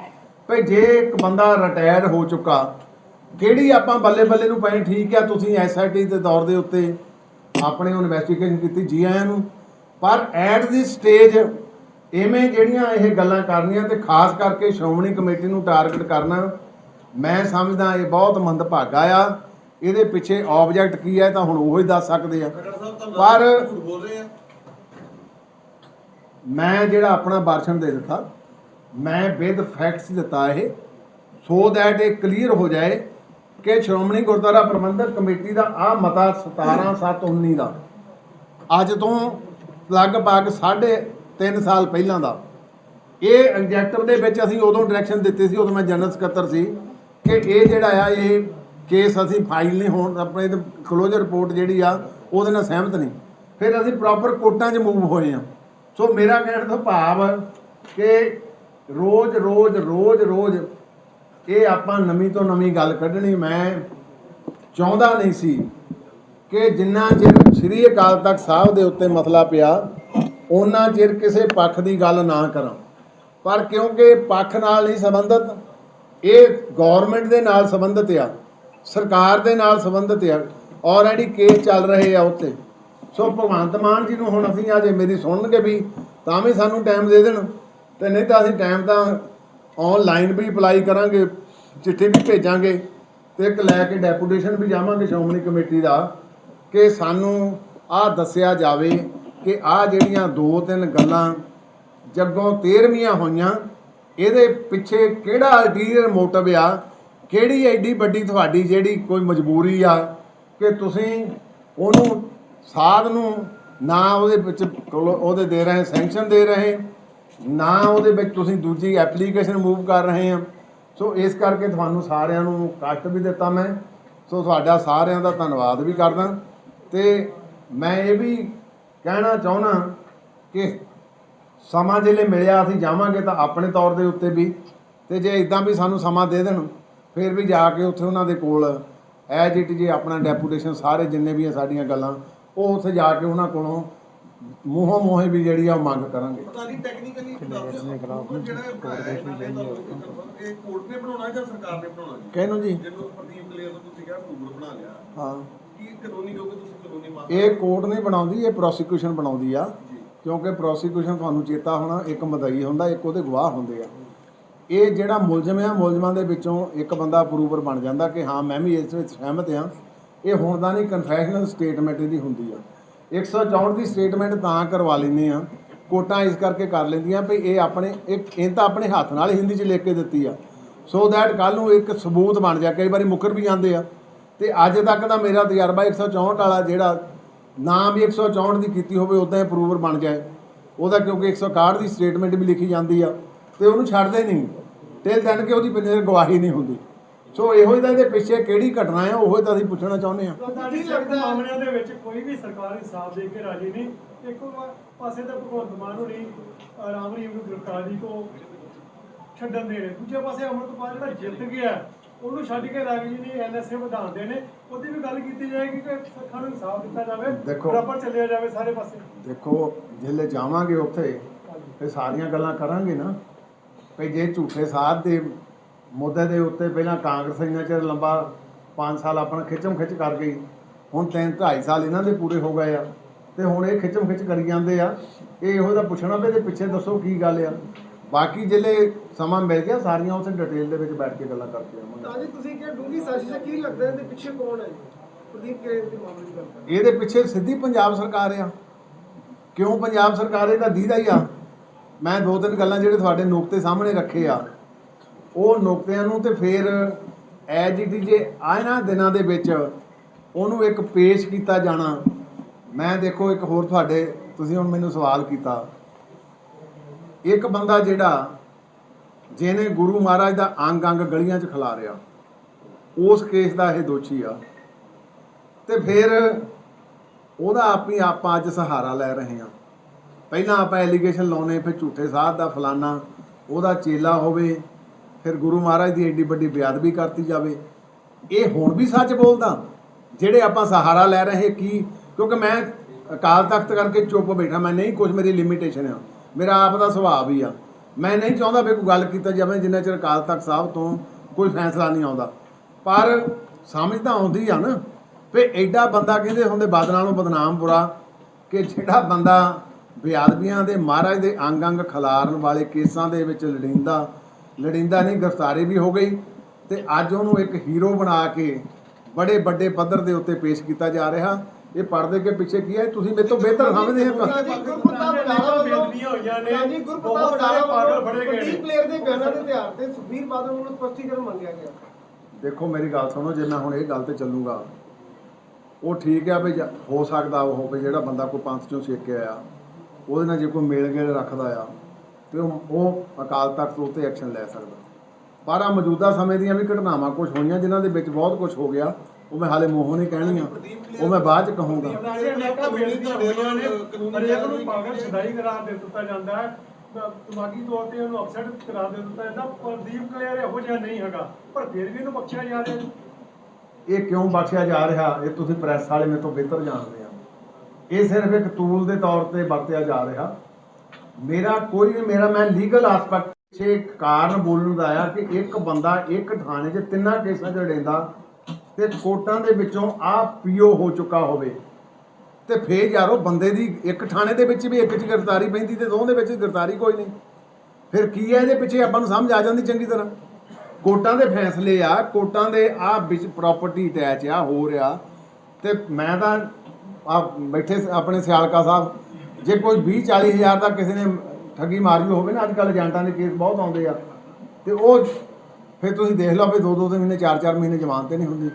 ਭਈ ਜੇ ਇੱਕ ਬੰਦਾ ਰਿਟਾਇਰ ਹੋ ਚੁੱਕਾ, ਕਿਹੜੀ ਆਪਾਂ ਬੱਲੇ ਬੱਲੇ ਨੂੰ ਪਏ, ਠੀਕ ਆ, ਤੁਸੀਂ ਐਸਆਈਟੀ ਦੇ ਦੌਰ ਦੇ ਉੱਤੇ ਆਪਣੇ ਇਨਵੈਸਟੀਗੇਸ਼ਨ ਕੀਤੀ ਜੀ ਆਇਆਂ ਨੂੰ। ਪਰ ਐਟ ਦੀ ਸਟੇਜ ਐਵੇਂ ਜਿਹੜੀਆਂ ਇਹ ਗੱਲਾਂ ਕਰਨੀਆਂ ਤੇ ਖਾਸ ਕਰਕੇ ਸ਼੍ਰੋਮਣੀ ਕਮੇਟੀ ਨੂੰ ਟਾਰਗੇਟ ਕਰਨਾ ਮੈਂ ਸਮਝਦਾ ਇਹ ਬਹੁਤ ਮੰਦਭਾਗਾ ਆ। ਇਹਦੇ ਪਿੱਛੇ ਆਬਜੈਕਟ ਕੀ ਹੈ ਤਾਂ ਹੁਣ ਉਹੋ ਹੀ ਦੱਸ ਸਕਦੇ ਆ। ਪਰ- ਮੈਂ ਜਿਹੜਾ ਆਪਣਾ ਭਾਸ਼ਣ ਦੇ ਦਿੱਤਾ ਮੈਂ ਵਿਦ ਫੈਕਟਸ ਦਿੱਤਾ ਇਹ ਸੋ ਦੈਟ ਇਹ ਕਲੀਅਰ ਹੋ ਜਾਏ ਕਿ ਸ਼੍ਰੋਮਣੀ ਗੁਰਦੁਆਰਾ ਪ੍ਰਬੰਧਕ ਕਮੇਟੀ ਦਾ ਆ ਮਤਾ 17719 ਦਾ। ਅੱਜ ਤੋਂ ਲਗਭਗ ਸਾਢੇ 3 ਸਾਲ ਪਹਿਲਾਂ ਦਾ। ਇਹ ਐਗਜੈਕਟਿਵ ਦੇ ਵਿੱਚ ਅਸੀਂ ਉਦੋਂ ਡਾਇਰੈਕਸ਼ਨ ਦਿੱਤੀ ਸੀ, ਉਦੋਂ ਮੈਂ ਜਨਰਲ ਸਕੱਤਰ ਸੀ ਕਿ ਇਹ ਜਿਹੜਾ ਆ, ਇਹ ਕੇਸ ਅਸੀਂ ਫਾਈਲ ਨਹੀਂ ਹੋਣ, ਆਪਣੇ ਕਲੋਜ਼ਰ ਰਿਪੋਰਟ ਜਿਹੜੀ ਆ, ਉਹਦੇ ਨਾਲ ਸਹਿਮਤ ਨਹੀਂ। ਫਿਰ ਅਸੀਂ ਪ੍ਰੋਪਰ ਕੋਰਟਾਂ 'ਚ ਮੂਵ ਹੋਏ ਆ ਸੋ ਮੇਰਾ ਕਹਿਣ ਤੋਂ ਭਾਵ ਕਿ ਰੋਜ਼ ਰੋਜ਼ ਰੋਜ਼ ਰੋਜ਼ ਇਹ ਆਪਾਂ ਨਵੀਂ ਤੋਂ ਨਵੀਂ ਗੱਲ ਕੱਢਣੀ, ਮੈਂ ਚਾਹੁੰਦਾ ਨਹੀਂ ਸੀ ਕਿ ਜਿੰਨਾ ਚਿਰ ਸ੍ਰੀ ਅਕਾਲ ਤਖਤ ਸਾਹਿਬ ਦੇ ਉੱਤੇ ਮਸਲਾ ਪਿਆ ਉਹਨਾਂ ਚਿਰ ਕਿਸੇ ਪੱਖ ਦੀ ਗੱਲ ਨਾ ਕਰਾਂ। ਪਰ ਕਿਉਂਕਿ ਪੱਖ ਨਾਲ ਨਹੀਂ ਸੰਬੰਧਤ, ਇਹ ਗਵਰਨਮੈਂਟ ਦੇ ਨਾਲ ਸੰਬੰਧਿਤ ਆ, ਸਰਕਾਰ ਦੇ ਨਾਲ ਸੰਬੰਧਿਤ ਆ ਆਲਰੇਡੀ ਕੇਸ ਚੱਲ ਰਹੇ ਆ ਉੱਤੇ। ਸੋ ਭਗਵੰਤ ਮਾਨ ਜੀ ਨੂੰ ਹੁਣ ਅਸੀਂ ਆ ਜੇ ਮੇਰੀ ਸੁਣਨਗੇ ਵੀ, ਤਾਂ ਵੀ ਸਾਨੂੰ ਟਾਈਮ ਦੇ ਦੇਣ, ਤੇ ਨਹੀਂ ਤਾਂ ਅਸੀਂ ਟਾਈਮ ਤਾਂ ਆਨਲਾਈਨ ਵੀ ਅਪਲਾਈ ਕਰਾਂਗੇ, ਚਿੱਠੀ ਵੀ ਭੇਜਾਂਗੇ ਤੇ ਇੱਕ ਲੈ ਕੇ ਡੈਪੂਟੇਸ਼ਨ ਵੀ ਜਾਵਾਂਗੇ ਸ਼੍ਰੋਮਣੀ ਕਮੇਟੀ ਦਾ ਕਿ ਸਾਨੂੰ ਆਹ ਦੱਸਿਆ ਜਾਵੇ ਕਿ ਆਹ ਜਿਹੜੀਆਂ ਦੋ ਤਿੰਨ ਗੱਲਾਂ ਜੱਗੋਂ 13ਵੀਆਂ ਹੋਈਆਂ, ਇਹਦੇ ਪਿੱਛੇ ਕਿਹੜਾ ਅਲਟੀਰੀਅਰ ਮੋਟਿਵ ਆ? ਕਿਹੜੀ ਐਡੀ ਵੱਡੀ ਤੁਹਾਡੀ ਜਿਹੜੀ ਕੋਈ ਮਜਬੂਰੀ ਆ ਕਿ ਤੁਸੀਂ ਉਹਨੂੰ ਸਾਧ ਨੂੰ ਨਾ ਉਹਦੇ ਵਿੱਚ ਉਹਦੇ ਦੇ ਰਹੇ ਸੈਂਕਸ਼ਨ ਦੇ ਰਹੇ ਨਾ ਉਹਦੇ ਵਿੱਚ ਤੁਸੀਂ ਦੂਜੀ ਐਪਲੀਕੇਸ਼ਨ ਮੂਵ ਕਰ ਰਹੇ ਆ। ਸੋ ਇਸ ਕਰਕੇ ਤੁਹਾਨੂੰ ਸਾਰਿਆਂ ਨੂੰ ਕਸ਼ਟ ਵੀ ਦਿੱਤਾ ਮੈਂ। ਸੋ ਤੁਹਾਡਾ ਸਾਰਿਆਂ ਦਾ ਧੰਨਵਾਦ ਵੀ ਕਰਦਾ। ਤੇ ਮੈਂ ਇਹ ਵੀ ਕਹਿਣਾ ਚਾਹੁੰਦਾ ਕਿ ਸਮਾਂ ਜਿਹੜੇ ਮਿਲਿਆ ਅਸੀਂ ਜਾਵਾਂਗੇ ਤਾਂ ਆਪਣੇ ਤੌਰ ਦੇ ਉੱਤੇ ਵੀ। ਤੇ ਜੇ ਇਦਾਂ ਵੀ ਸਾਨੂੰ ਸਮਾਂ ਦੇ ਦੇਣ, ਫਿਰ ਵੀ ਜਾ ਕੇ ਉੱਥੇ ਉਹਨਾਂ ਦੇ ਕੋਲ ਐਜ ਇਟ ਜੇ ਆਪਣਾ ਡੈਪੂਟੇਸ਼ਨ ਸਾਰੇ ਜਿੰਨੇ ਵੀ ਆ ਸਾਡੀਆਂ ਗੱਲਾਂ, ਉਹ ਉੱਥੇ ਜਾ ਕੇ ਉਹਨਾਂ ਕੋਲੋਂ ਮੂੰਹੋਂ ਮੂੰਹੇ ਵੀ ਜਿਹੜੀ ਆ ਉਹ ਮੰਗ ਕਰਾਂਗੇ। ਪਤਾ ਨਹੀਂ ਟੈਕਨੀਕਲੀ ਜਿਹੜਾ ਇਹ ਕੋਰਟ ਨੇ ਬਣਾਉਣਾ ਜਾਂ ਸਰਕਾਰ ਨੇ ਬਣਾਉਣਾ? ਜੀ ਕਹਿਨੂੰ ਜੀ। ਜਿਹਨੂੰ ਪ੍ਰਦੀਪ ਕਲੇਰ ਨੂੰ ਤੁਸੀਂ ਕਿਹਾ ਅਪਰੂਵਲ ਬਣਾ ਲਿਆ। ਹਾਂ। ਕੀ ਕਾਨੂੰਨੀ ਕਿਉਂਕਿ ਤੁਸੀਂ ਕਾਨੂੰਨੀ ਮਾਰ ਇਹ ਕੋਰਟ ਨਹੀਂ ਬਣਾਉਂਦੀ ਇਹ ਪ੍ਰੋਸੀਕਿਊਸ਼ਨ ਬਣਾਉਂਦੀ ਆ। ਕਿਉਂਕਿ ਪ੍ਰੋਸੀਕਿਊਸ਼ਨ ਤੁਹਾਨੂੰ ਚੇਤਾ ਹੋਣਾ ਇੱਕ ਮਦਈ ਹੁੰਦਾ ਇੱਕ ਉਹਦੇ ਗਵਾਹ ਹੁੰਦੇ ਆ। ਇਹ ਜਿਹੜਾ ਮੁਲਜ਼ਮ ਆ ਮੁਲਜ਼ਮਾਂ ਦੇ ਵਿੱਚੋਂ ਇੱਕ ਬੰਦਾ ਅਪਰੂਵਰ ਬਣ ਜਾਂਦਾ ਕਿ ਹਾਂ ਮੈਂ ਵੀ ਇਸ ਵਿੱਚ ਸਹਿਮਤ ਹਾਂ ਇਹ ਹੁਣ ਦਾ ਨਹੀਂ ਕਨਫੈਸ਼ਨਲ ਸਟੇਟਮੈਂਟ ਇਹਦੀ ਹੁੰਦੀ ਆ। 164 ਦੀ ਸਟੇਟਮੈਂਟ ਤਾਂ ਕਰਵਾ ਲੈਂਦੇ ਆ ਕੋਟਾਂ ਇਸ ਕਰਕੇ ਕਰ ਲੈਂਦੀਆਂ ਵੀ ਇਹ ਆਪਣੇ ਇੱਕ ਇਹ ਤਾਂ ਆਪਣੇ ਹੱਥ ਨਾਲ ਹਿੰਦੀ 'ਚ ਲਿਖ ਕੇ ਦਿੱਤੀ ਆ। ਸੋ ਦੈਟ ਕੱਲ ਨੂੰ ਇੱਕ ਸਬੂਤ ਬਣ ਜਾ ਕਈ ਵਾਰੀ ਮੁਕਰ ਵੀ ਜਾਂਦੇ ਆ। ਤੇ ਅੱਜ ਤੱਕ ਦਾ ਮੇਰਾ ਤਜਰਬਾ 164 ਵਾਲਾ ਜਿਹੜਾ ਨਾ ਵੀ 164 ਦੀ ਕੀਤੀ ਹੋਵੇ ਉਦਾਂ ਹੀ ਅਪਰੂਵਰ ਬਣ ਜਾਏ। ਉਹਦਾ ਕਿਉਂਕਿ 161 ਦੀ ਸਟੇਟਮੈਂਟ ਵੀ ਲਿਖੀ ਜਾਂਦੀ ਆ। ਤੇ ਉਹਨੂੰ ਛੱਡਦੇ ਨਹੀਂ। ਟਿਲ ਦੈਨ ਕਿ ਉਹਦੀ ਗਵਾਹੀ ਨਹੀਂ ਹੁੰਦੀ। ਸੋ ਇਹੋ ਜਿਹਾ ਇਹਦੇ ਪਿੱਛੇ ਕਿਹੜੀ ਘਟਨਾ ਆ ਉਹੋ ਤਾਂ ਅਸੀਂ ਪੁੱਛਣਾ ਚਾਹੁੰਦੇ ਆ ਤੁਹਾਡੀ ਲੱਗਦਾ ਮਾਮਲਿਆਂ ਦੇ ਵਿੱਚ ਕੋਈ ਵੀ ਸਰਕਾਰ ਇਨਸਾਫ ਦੇ ਕੇ ਰਾਜੀ ਨਹੀਂ। ਇੱਕ ਪਾਸੇ ਤਾਂ ਭਗਵੰਤ ਮਾਨ ਹੋਣੀ ਰਾਮ ਰਹੀਮ ਨੂੰ ਗ੍ਰਿਫਤਾਰੀ ਤੋਂ ਛੱਡਣ ਦੇ ਨੇ ਦੂਜੇ ਪਾਸੇ ਅਮਰਤਪਾਲ ਜਿਹੜਾ ਜਿੱਤ ਗਿਆ ਉਹਨੂੰ ਛੱਡ ਕੇ ਰਾਜੀ ਨਹੀਂ ਐਨਐਸਏ ਵਧਾਉਂਦੇ ਨੇ। ਉਹਦੀ ਵੀ ਗੱਲ ਕੀਤੀ ਜਾਏਗੀ ਕਿ ਸਿੱਖਾਂ ਨੂੰ ਇਨਸਾਫ ਦਿੱਤਾ ਜਾਵੇ। ਬਰਾਬਰ ਚੱਲਿਆ ਜਾਵੇ ਸਾਰੇ ਪਾਸੇ। ਦੇਖੋ ਜਿੱਲੇ ਜਾਵਾਂਗੇ ਉੱਥੇ ਤੇ ਸਾਰੀਆਂ ਗੱਲਾਂ ਕਰਾਂਗੇ ਨਾ ਵੀ ਜੇ ਝੂਠੇ ਸਾਧ ਦੇ ਮੁੱਦੇ ਦੇ ਉੱਤੇ ਪਹਿਲਾਂ ਕਾਂਗਰਸ ਇੰਨਾ ਚਿਰ ਲੰਬਾ 5 ਸਾਲ ਆਪਣਾ ਖਿੱਚਮ ਖਿੱਚ ਕਰ ਗਈ ਹੁਣ ਤਿੰਨ 2.5 ਸਾਲ ਇਹਨਾਂ ਦੇ ਪੂਰੇ ਹੋ ਗਏ ਆ ਤੇ ਹੁਣ ਇਹ ਖਿੱਚਮ ਖਿੱਚ ਕਰੀ ਜਾਂਦੇ ਆ ਇਹ ਇਹੋ ਜਿਹਾ ਪੁੱਛਣਾ ਵੀ ਇਹਦੇ ਪਿੱਛੇ ਦੱਸੋ ਕੀ ਗੱਲ ਆ। ਬਾਕੀ ਜਿੱਲੇ ਸਮਾਂ ਮਿਲ ਗਿਆ ਸਾਰੀਆਂ ਉੱਥੇ ਡਿਟੇਲ ਦੇ ਵਿੱਚ ਬੈਠ ਕੇ ਗੱਲਾਂ ਕਰਕੇ ਆਵਾਂਗੇ। ਤਾਂ ਜੀ ਤੁਸੀਂ ਕਿਹਾ ਡੂੰਗੀ ਸਾਜ਼ਿਸ਼ ਕੀ ਲੱਗਦਾ ਇਹਦੇ ਪਿੱਛੇ ਕੌਣ ਹੈ ਪ੍ਰਦੀਪ ਕੇ ਦੇ ਮਾਮਲੇ ਦੀ ਗੱਲ ਕਰ ਇਹਦੇ ਪਿੱਛੇ ਸਿੱਧੀ ਪੰਜਾਬ ਸਰਕਾਰ ਆ। ਕਿਉਂ ਪੰਜਾਬ ਸਰਕਾਰ ਇਹਦਾ ਦੀਦਾ ਹੀ ਆ? ਮੈਂ ਦੋ ਤਿੰਨ ਗੱਲਾਂ ਜਿਹੜੇ ਤੁਹਾਡੇ ਨੁਕਤੇ ਸਾਹਮਣੇ ਰੱਖੇ ਆ ਉਹ ਨੁਕਤਿਆਂ ਨੂੰ ਤੇ ਫਿਰ ਐਜ ਇਟ ਜੇ ਆਇਨਾ ਦਿਨਾਂ ਦੇ ਵਿੱਚ ਉਹਨੂੰ ਇੱਕ ਪੇਸ਼ ਕੀਤਾ ਜਾਣਾ। ਮੈਂ ਦੇਖੋ ਇੱਕ ਹੋਰ ਤੁਹਾਡੇ, ਤੁਸੀਂ ਹੁਣ ਮੈਨੂੰ ਸਵਾਲ ਕੀਤਾ। ਇੱਕ ਬੰਦਾ ਜਿਹੜਾ ਜਿਹਨੇ ਗੁਰੂ ਮਹਾਰਾਜ ਦਾ ਅੰਗ ਅੰਗ ਗਲੀਆਂ 'ਚ ਖਿਲਾਰਿਆ ਉਸ ਕੇਸ ਦਾ ਇਹ ਦੋਸ਼ੀ ਆ। ਤੇ ਫਿਰ ਉਹਦਾ ਆਪੀ ਆਪਾਂ ਅੱਜ ਸਹਾਰਾ ਲੈ ਰਹੇ ਹਾਂ। ਪਹਿਲਾਂ ਆਪਾਂ ਐਲੀਗੇਸ਼ਨ ਲਾਉਨੇ ਫਿਰ ਝੂਠੇ ਸਾਧ ਦਾ ਫਲਾਨਾ, ਉਹਦਾ ਚੇਲਾ ਹੋਵੇ ਫਿਰ ਗੁਰੂ ਮਹਾਰਾਜ ਦੀ ਏਡੀ ਵੱਡੀ ਬੇਅਦਬੀ ਕਰਤੀ ਜਾਵੇ। ਇਹ ਹੁਣ ਵੀ ਸੱਚ ਬੋਲਦਾ। ਜਿਹੜੇ ਆਪਾਂ ਸਹਾਰਾ ਲੈ ਰਹੇ ਕੀ, ਕਿਉਂਕਿ ਮੈਂ ਅਕਾਲ ਤਖਤ ਕਰਕੇ ਚੁੱਪ ਬੈਠਾ, ਮੈਂ ਨਹੀਂ ਕੁਝ ਮੇਰੀ ਲਿਮਿਟੇਸ਼ਨ ਆ। ਮੇਰਾ ਆਪ ਦਾ ਸੁਭਾਅ ਵੀ ਆ। ਮੈਂ ਨਹੀਂ ਚਾਹੁੰਦਾ ਵੀ ਕੋਈ ਗੱਲ ਕੀਤਾ ਜਾਵੇ, ਜਿੰਨਾ ਚਿਰ ਅਕਾਲ ਤਖਤ ਸਾਹਿਬ ਤੋਂ ਕੋਈ ਫੈਸਲਾ ਨਹੀਂ ਆਉਂਦਾ। ਪਰ ਸਮਝ ਤਾਂ ਆਉਂਦੀ ਆ ਨਾ। ਵੀ ਐਡਾ ਬੰਦਾ ਕਹਿੰਦੇ ਹੁੰਦੇ, ਬਾਦਲਾਂ ਨੂੰ ਬਦਨਾਮ ਬੁਰਾ, ਕਿ ਜਿਹੜਾ ਬੰਦਾ ਬੇਅਦਬੀਆਂ ਦੇ ਮਹਾਰਾਜ ਦੇ ਅੰਗ ਅੰਗ ਖਿਲਾਰਨ ਵਾਲੇ ਕੇਸਾਂ ਦੇ ਵਿੱਚ ਲੜਿੰਦਾ ਲੜਿੰਦਾ ਨਹੀਂ ਗ੍ਰਿਫਤਾਰੀ ਵੀ ਹੋ ਗਈ ਤੇ ਅੱਜ ਉਹਨੂੰ ਇੱਕ ਹੀਰੋ ਬਣਾ ਕੇ ਬੜੇ ਵੱਡੇ ਪੱਧਰ ਦੇ ਉੱਤੇ ਪੇਸ਼ ਕੀਤਾ ਜਾ ਰਿਹਾ ਇਹ ਪਰਦੇ ਕੇ ਪਿੱਛੇ ਕੀ ਹੈ ਤੁਸੀਂ ਮੇਰੇ ਤੋਂ ਬਿਹਤਰ ਸਮਝਦੇ ਤਾਂ ਆ ਜੀ ਗੁਰਪ੍ਰਤਾਪ ਬਡਾਲਾ ਵੱਲੋਂ ਬੇਅਦਬੀਆਂ ਹੋਈਆਂ ਨੇ। ਤਾਂ ਜੀ ਗੁਰਪ੍ਰਤਾਪ ਬਹੁਤ ਸਾਰੇ ਬਡਾਲਾ ਪਾਗਲ ਵੱਲੋਂ ਫੜੇ ਗਏ ਨੇ। ਪ੍ਰਦੀਪ ਪਲੇਅਰ ਦੇ ਬਿਆਨਾਂ ਦੇ ਆਧਾਰ ਤੇ ਸੁਖਬੀਰ ਬਾਦਲ ਨੂੰ ਸਪਸ਼ਟੀਕਰਨ ਮੰਗਿਆ ਗਿਆ ਦੇਖੋ ਮੇਰੀ ਗੱਲ ਸੁਣੋ ਜੇ ਮੈਂ ਹੁਣ ਇਹ ਗੱਲ ਤੇ ਚੱਲੂਗਾ ਉਹ ਠੀਕ ਆ ਵੀ ਹੋ ਸਕਦਾ ਉਹ ਹੋਵੇ ਜਿਹੜਾ ਬੰਦਾ ਕੋਈ ਪੰਥ ਚੋਂ ਸਿੱਖ ਕੇ ਆਇਆ ਉਹਦੇ ਨਾਲ ਜੇ ਕੋਈ ਮੇਲ ਗੇਲ ਰੱਖਦਾ ਆ ਤੇ ਉਹ ਅਕਾਲ ਤਖਤ ਤੋਂ ਉੱਤੇ ਐਕਸ਼ਨ ਲੈ ਸਕਦਾ। ਪਰ ਆ ਮੌਜੂਦਾ ਸਮੇਂ ਦੀਆਂ ਵੀ ਘਟਨਾਵਾਂ ਕੁਝ ਹੋਈਆਂ ਜਿਨ੍ਹਾਂ ਦੇ ਵਿੱਚ ਬਹੁਤ ਕੁਝ ਹੋ ਗਿਆ ਉਹ ਮੈਂ ਹਾਲੇ ਮੂੰਹੋਂ ਨਹੀਂ ਕਹਿਣੀਆਂ ਉਹ ਮੈਂ ਬਾਅਦ ਚ ਕਹੂੰਗਾ। ਜਿਹੜੇ ਅਨੇਕਾਂ ਬੇਨਤੀਆਂ ਹੋਈਆਂ ਨੇ ਹਰੇਕ ਨੂੰ ਪਾਗਲ ਛਦਾਈ ਕਰਾਰ ਦੇ ਦਿੱਤਾ ਜਾਂਦਾ ਹੈ। ਦ- ਦਿਮਾਗੀ ਤੌਰ ਤੇ ਉਹਨੂੰ ਅਪਸੈਟ ਕਰਾ ਦੇ ਦਿੱਤਾ ਜਾਂਦਾ ਪ੍ਰਦੀਪ ਕਲੇਰ ਇਹੋ ਜਿਹਾ ਨਹੀਂ ਹੈਗਾ ਪਰ ਫਿਰ ਵੀ ਇਹਨੂੰ ਬਖਸ਼ਿਆ ਜਾ ਰਿਹਾ ਜੀ ਇਹ ਕਿਉਂ ਬਖਸ਼ਿਆ ਜਾ ਰਿਹਾ? ਇਹ ਤੁਸੀਂ ਪ੍ਰੈਸ ਵਾਲੇ ਮੇਰੇ ਤੋਂ ਬਿਹਤਰ ਜਾਣਦੇ ਆ। ਇਹ ਸਿਰਫ ਇੱਕ ਟੂਲ ਦੇ ਤੌਰ ਤੇ ਵਰਤਿਆ ਜਾ ਰਿਹਾ। ਮੇਰਾ ਕੋਈ ਨਹੀਂ, ਮੇਰਾ ਮੈਂ ਲੀਗਲ ਆਸਪੈਕਟ ਛੇ ਕਾਰਨ ਬੋਲਣ ਦਾ ਆ ਕਿ ਇੱਕ ਬੰਦਾ ਇੱਕ ਥਾਣੇ 'ਚ ਤਿੰਨਾਂ ਕੇਸਾਂ 'ਚ ਡੇਂਦਾ ਤੇ ਕੋਰਟਾਂ ਦੇ ਵਿੱਚੋਂ ਆ ਪੀਓ ਹੋ ਚੁੱਕਾ ਹੋਵੇ। ਤੇ ਫੇਰ ਯਾਰੋ ਬੰਦੇ ਦੀ ਇੱਕ ਥਾਣੇ ਦੇ ਵਿੱਚ ਵੀ ਇੱਕ 'ਚ ਗ੍ਰਿਫਤਾਰੀ ਪੈਂਦੀ ਤੇ ਦੋਹਾਂ ਦੇ ਵਿੱਚ ਗ੍ਰਿਫਤਾਰੀ ਕੋਈ ਨਹੀਂ। ਫਿਰ ਕੀ ਹੈ ਇਹਦੇ ਪਿੱਛੇ ਆਪਾਂ ਨੂੰ ਸਮਝ ਆ ਜਾਂਦੀ ਚੰਗੀ ਤਰ੍ਹਾਂ। ਕੋਰਟਾਂ ਦੇ ਫੈਸਲੇ ਆ, ਕੋਰਟਾਂ ਦੇ ਆ ਵਿੱਚ ਪ੍ਰਾਪਰਟੀ ਅਟੈਚ ਆ ਹੋ ਰਿਹਾ ਤੇ ਮੈਂ ਤਾਂ ਆ ਬੈਠੇ ਆਪਣੇ ਸਿਆਲਕਾ ਸਾਹਿਬ ਜੇ ਕੋਈ 20 40 ਹਜ਼ਾਰ ਦਾ ਕਿਸੇ ਨੇ ਠੱਗੀ ਮਾਰੀ ਹੋਵੇ ਨਾ ਅੱਜ ਕੱਲ ਏਜੰਟਾਂ ਦੇ ਕੇਸ ਬਹੁਤ ਆਉਂਦੇ ਆ। ਤੇ ਉਹ ਫਿਰ ਤੁਸੀਂ ਦੇਖ ਲਓ ਵੀ ਦੋ ਦੋ ਤਿੰਨ ਮਹੀਨੇ ਚਾਰ ਚਾਰ ਮਹੀਨੇ ਜ਼ਮਾਨਤ ਤੇ ਨਹੀਂ ਹੁੰਦੀ।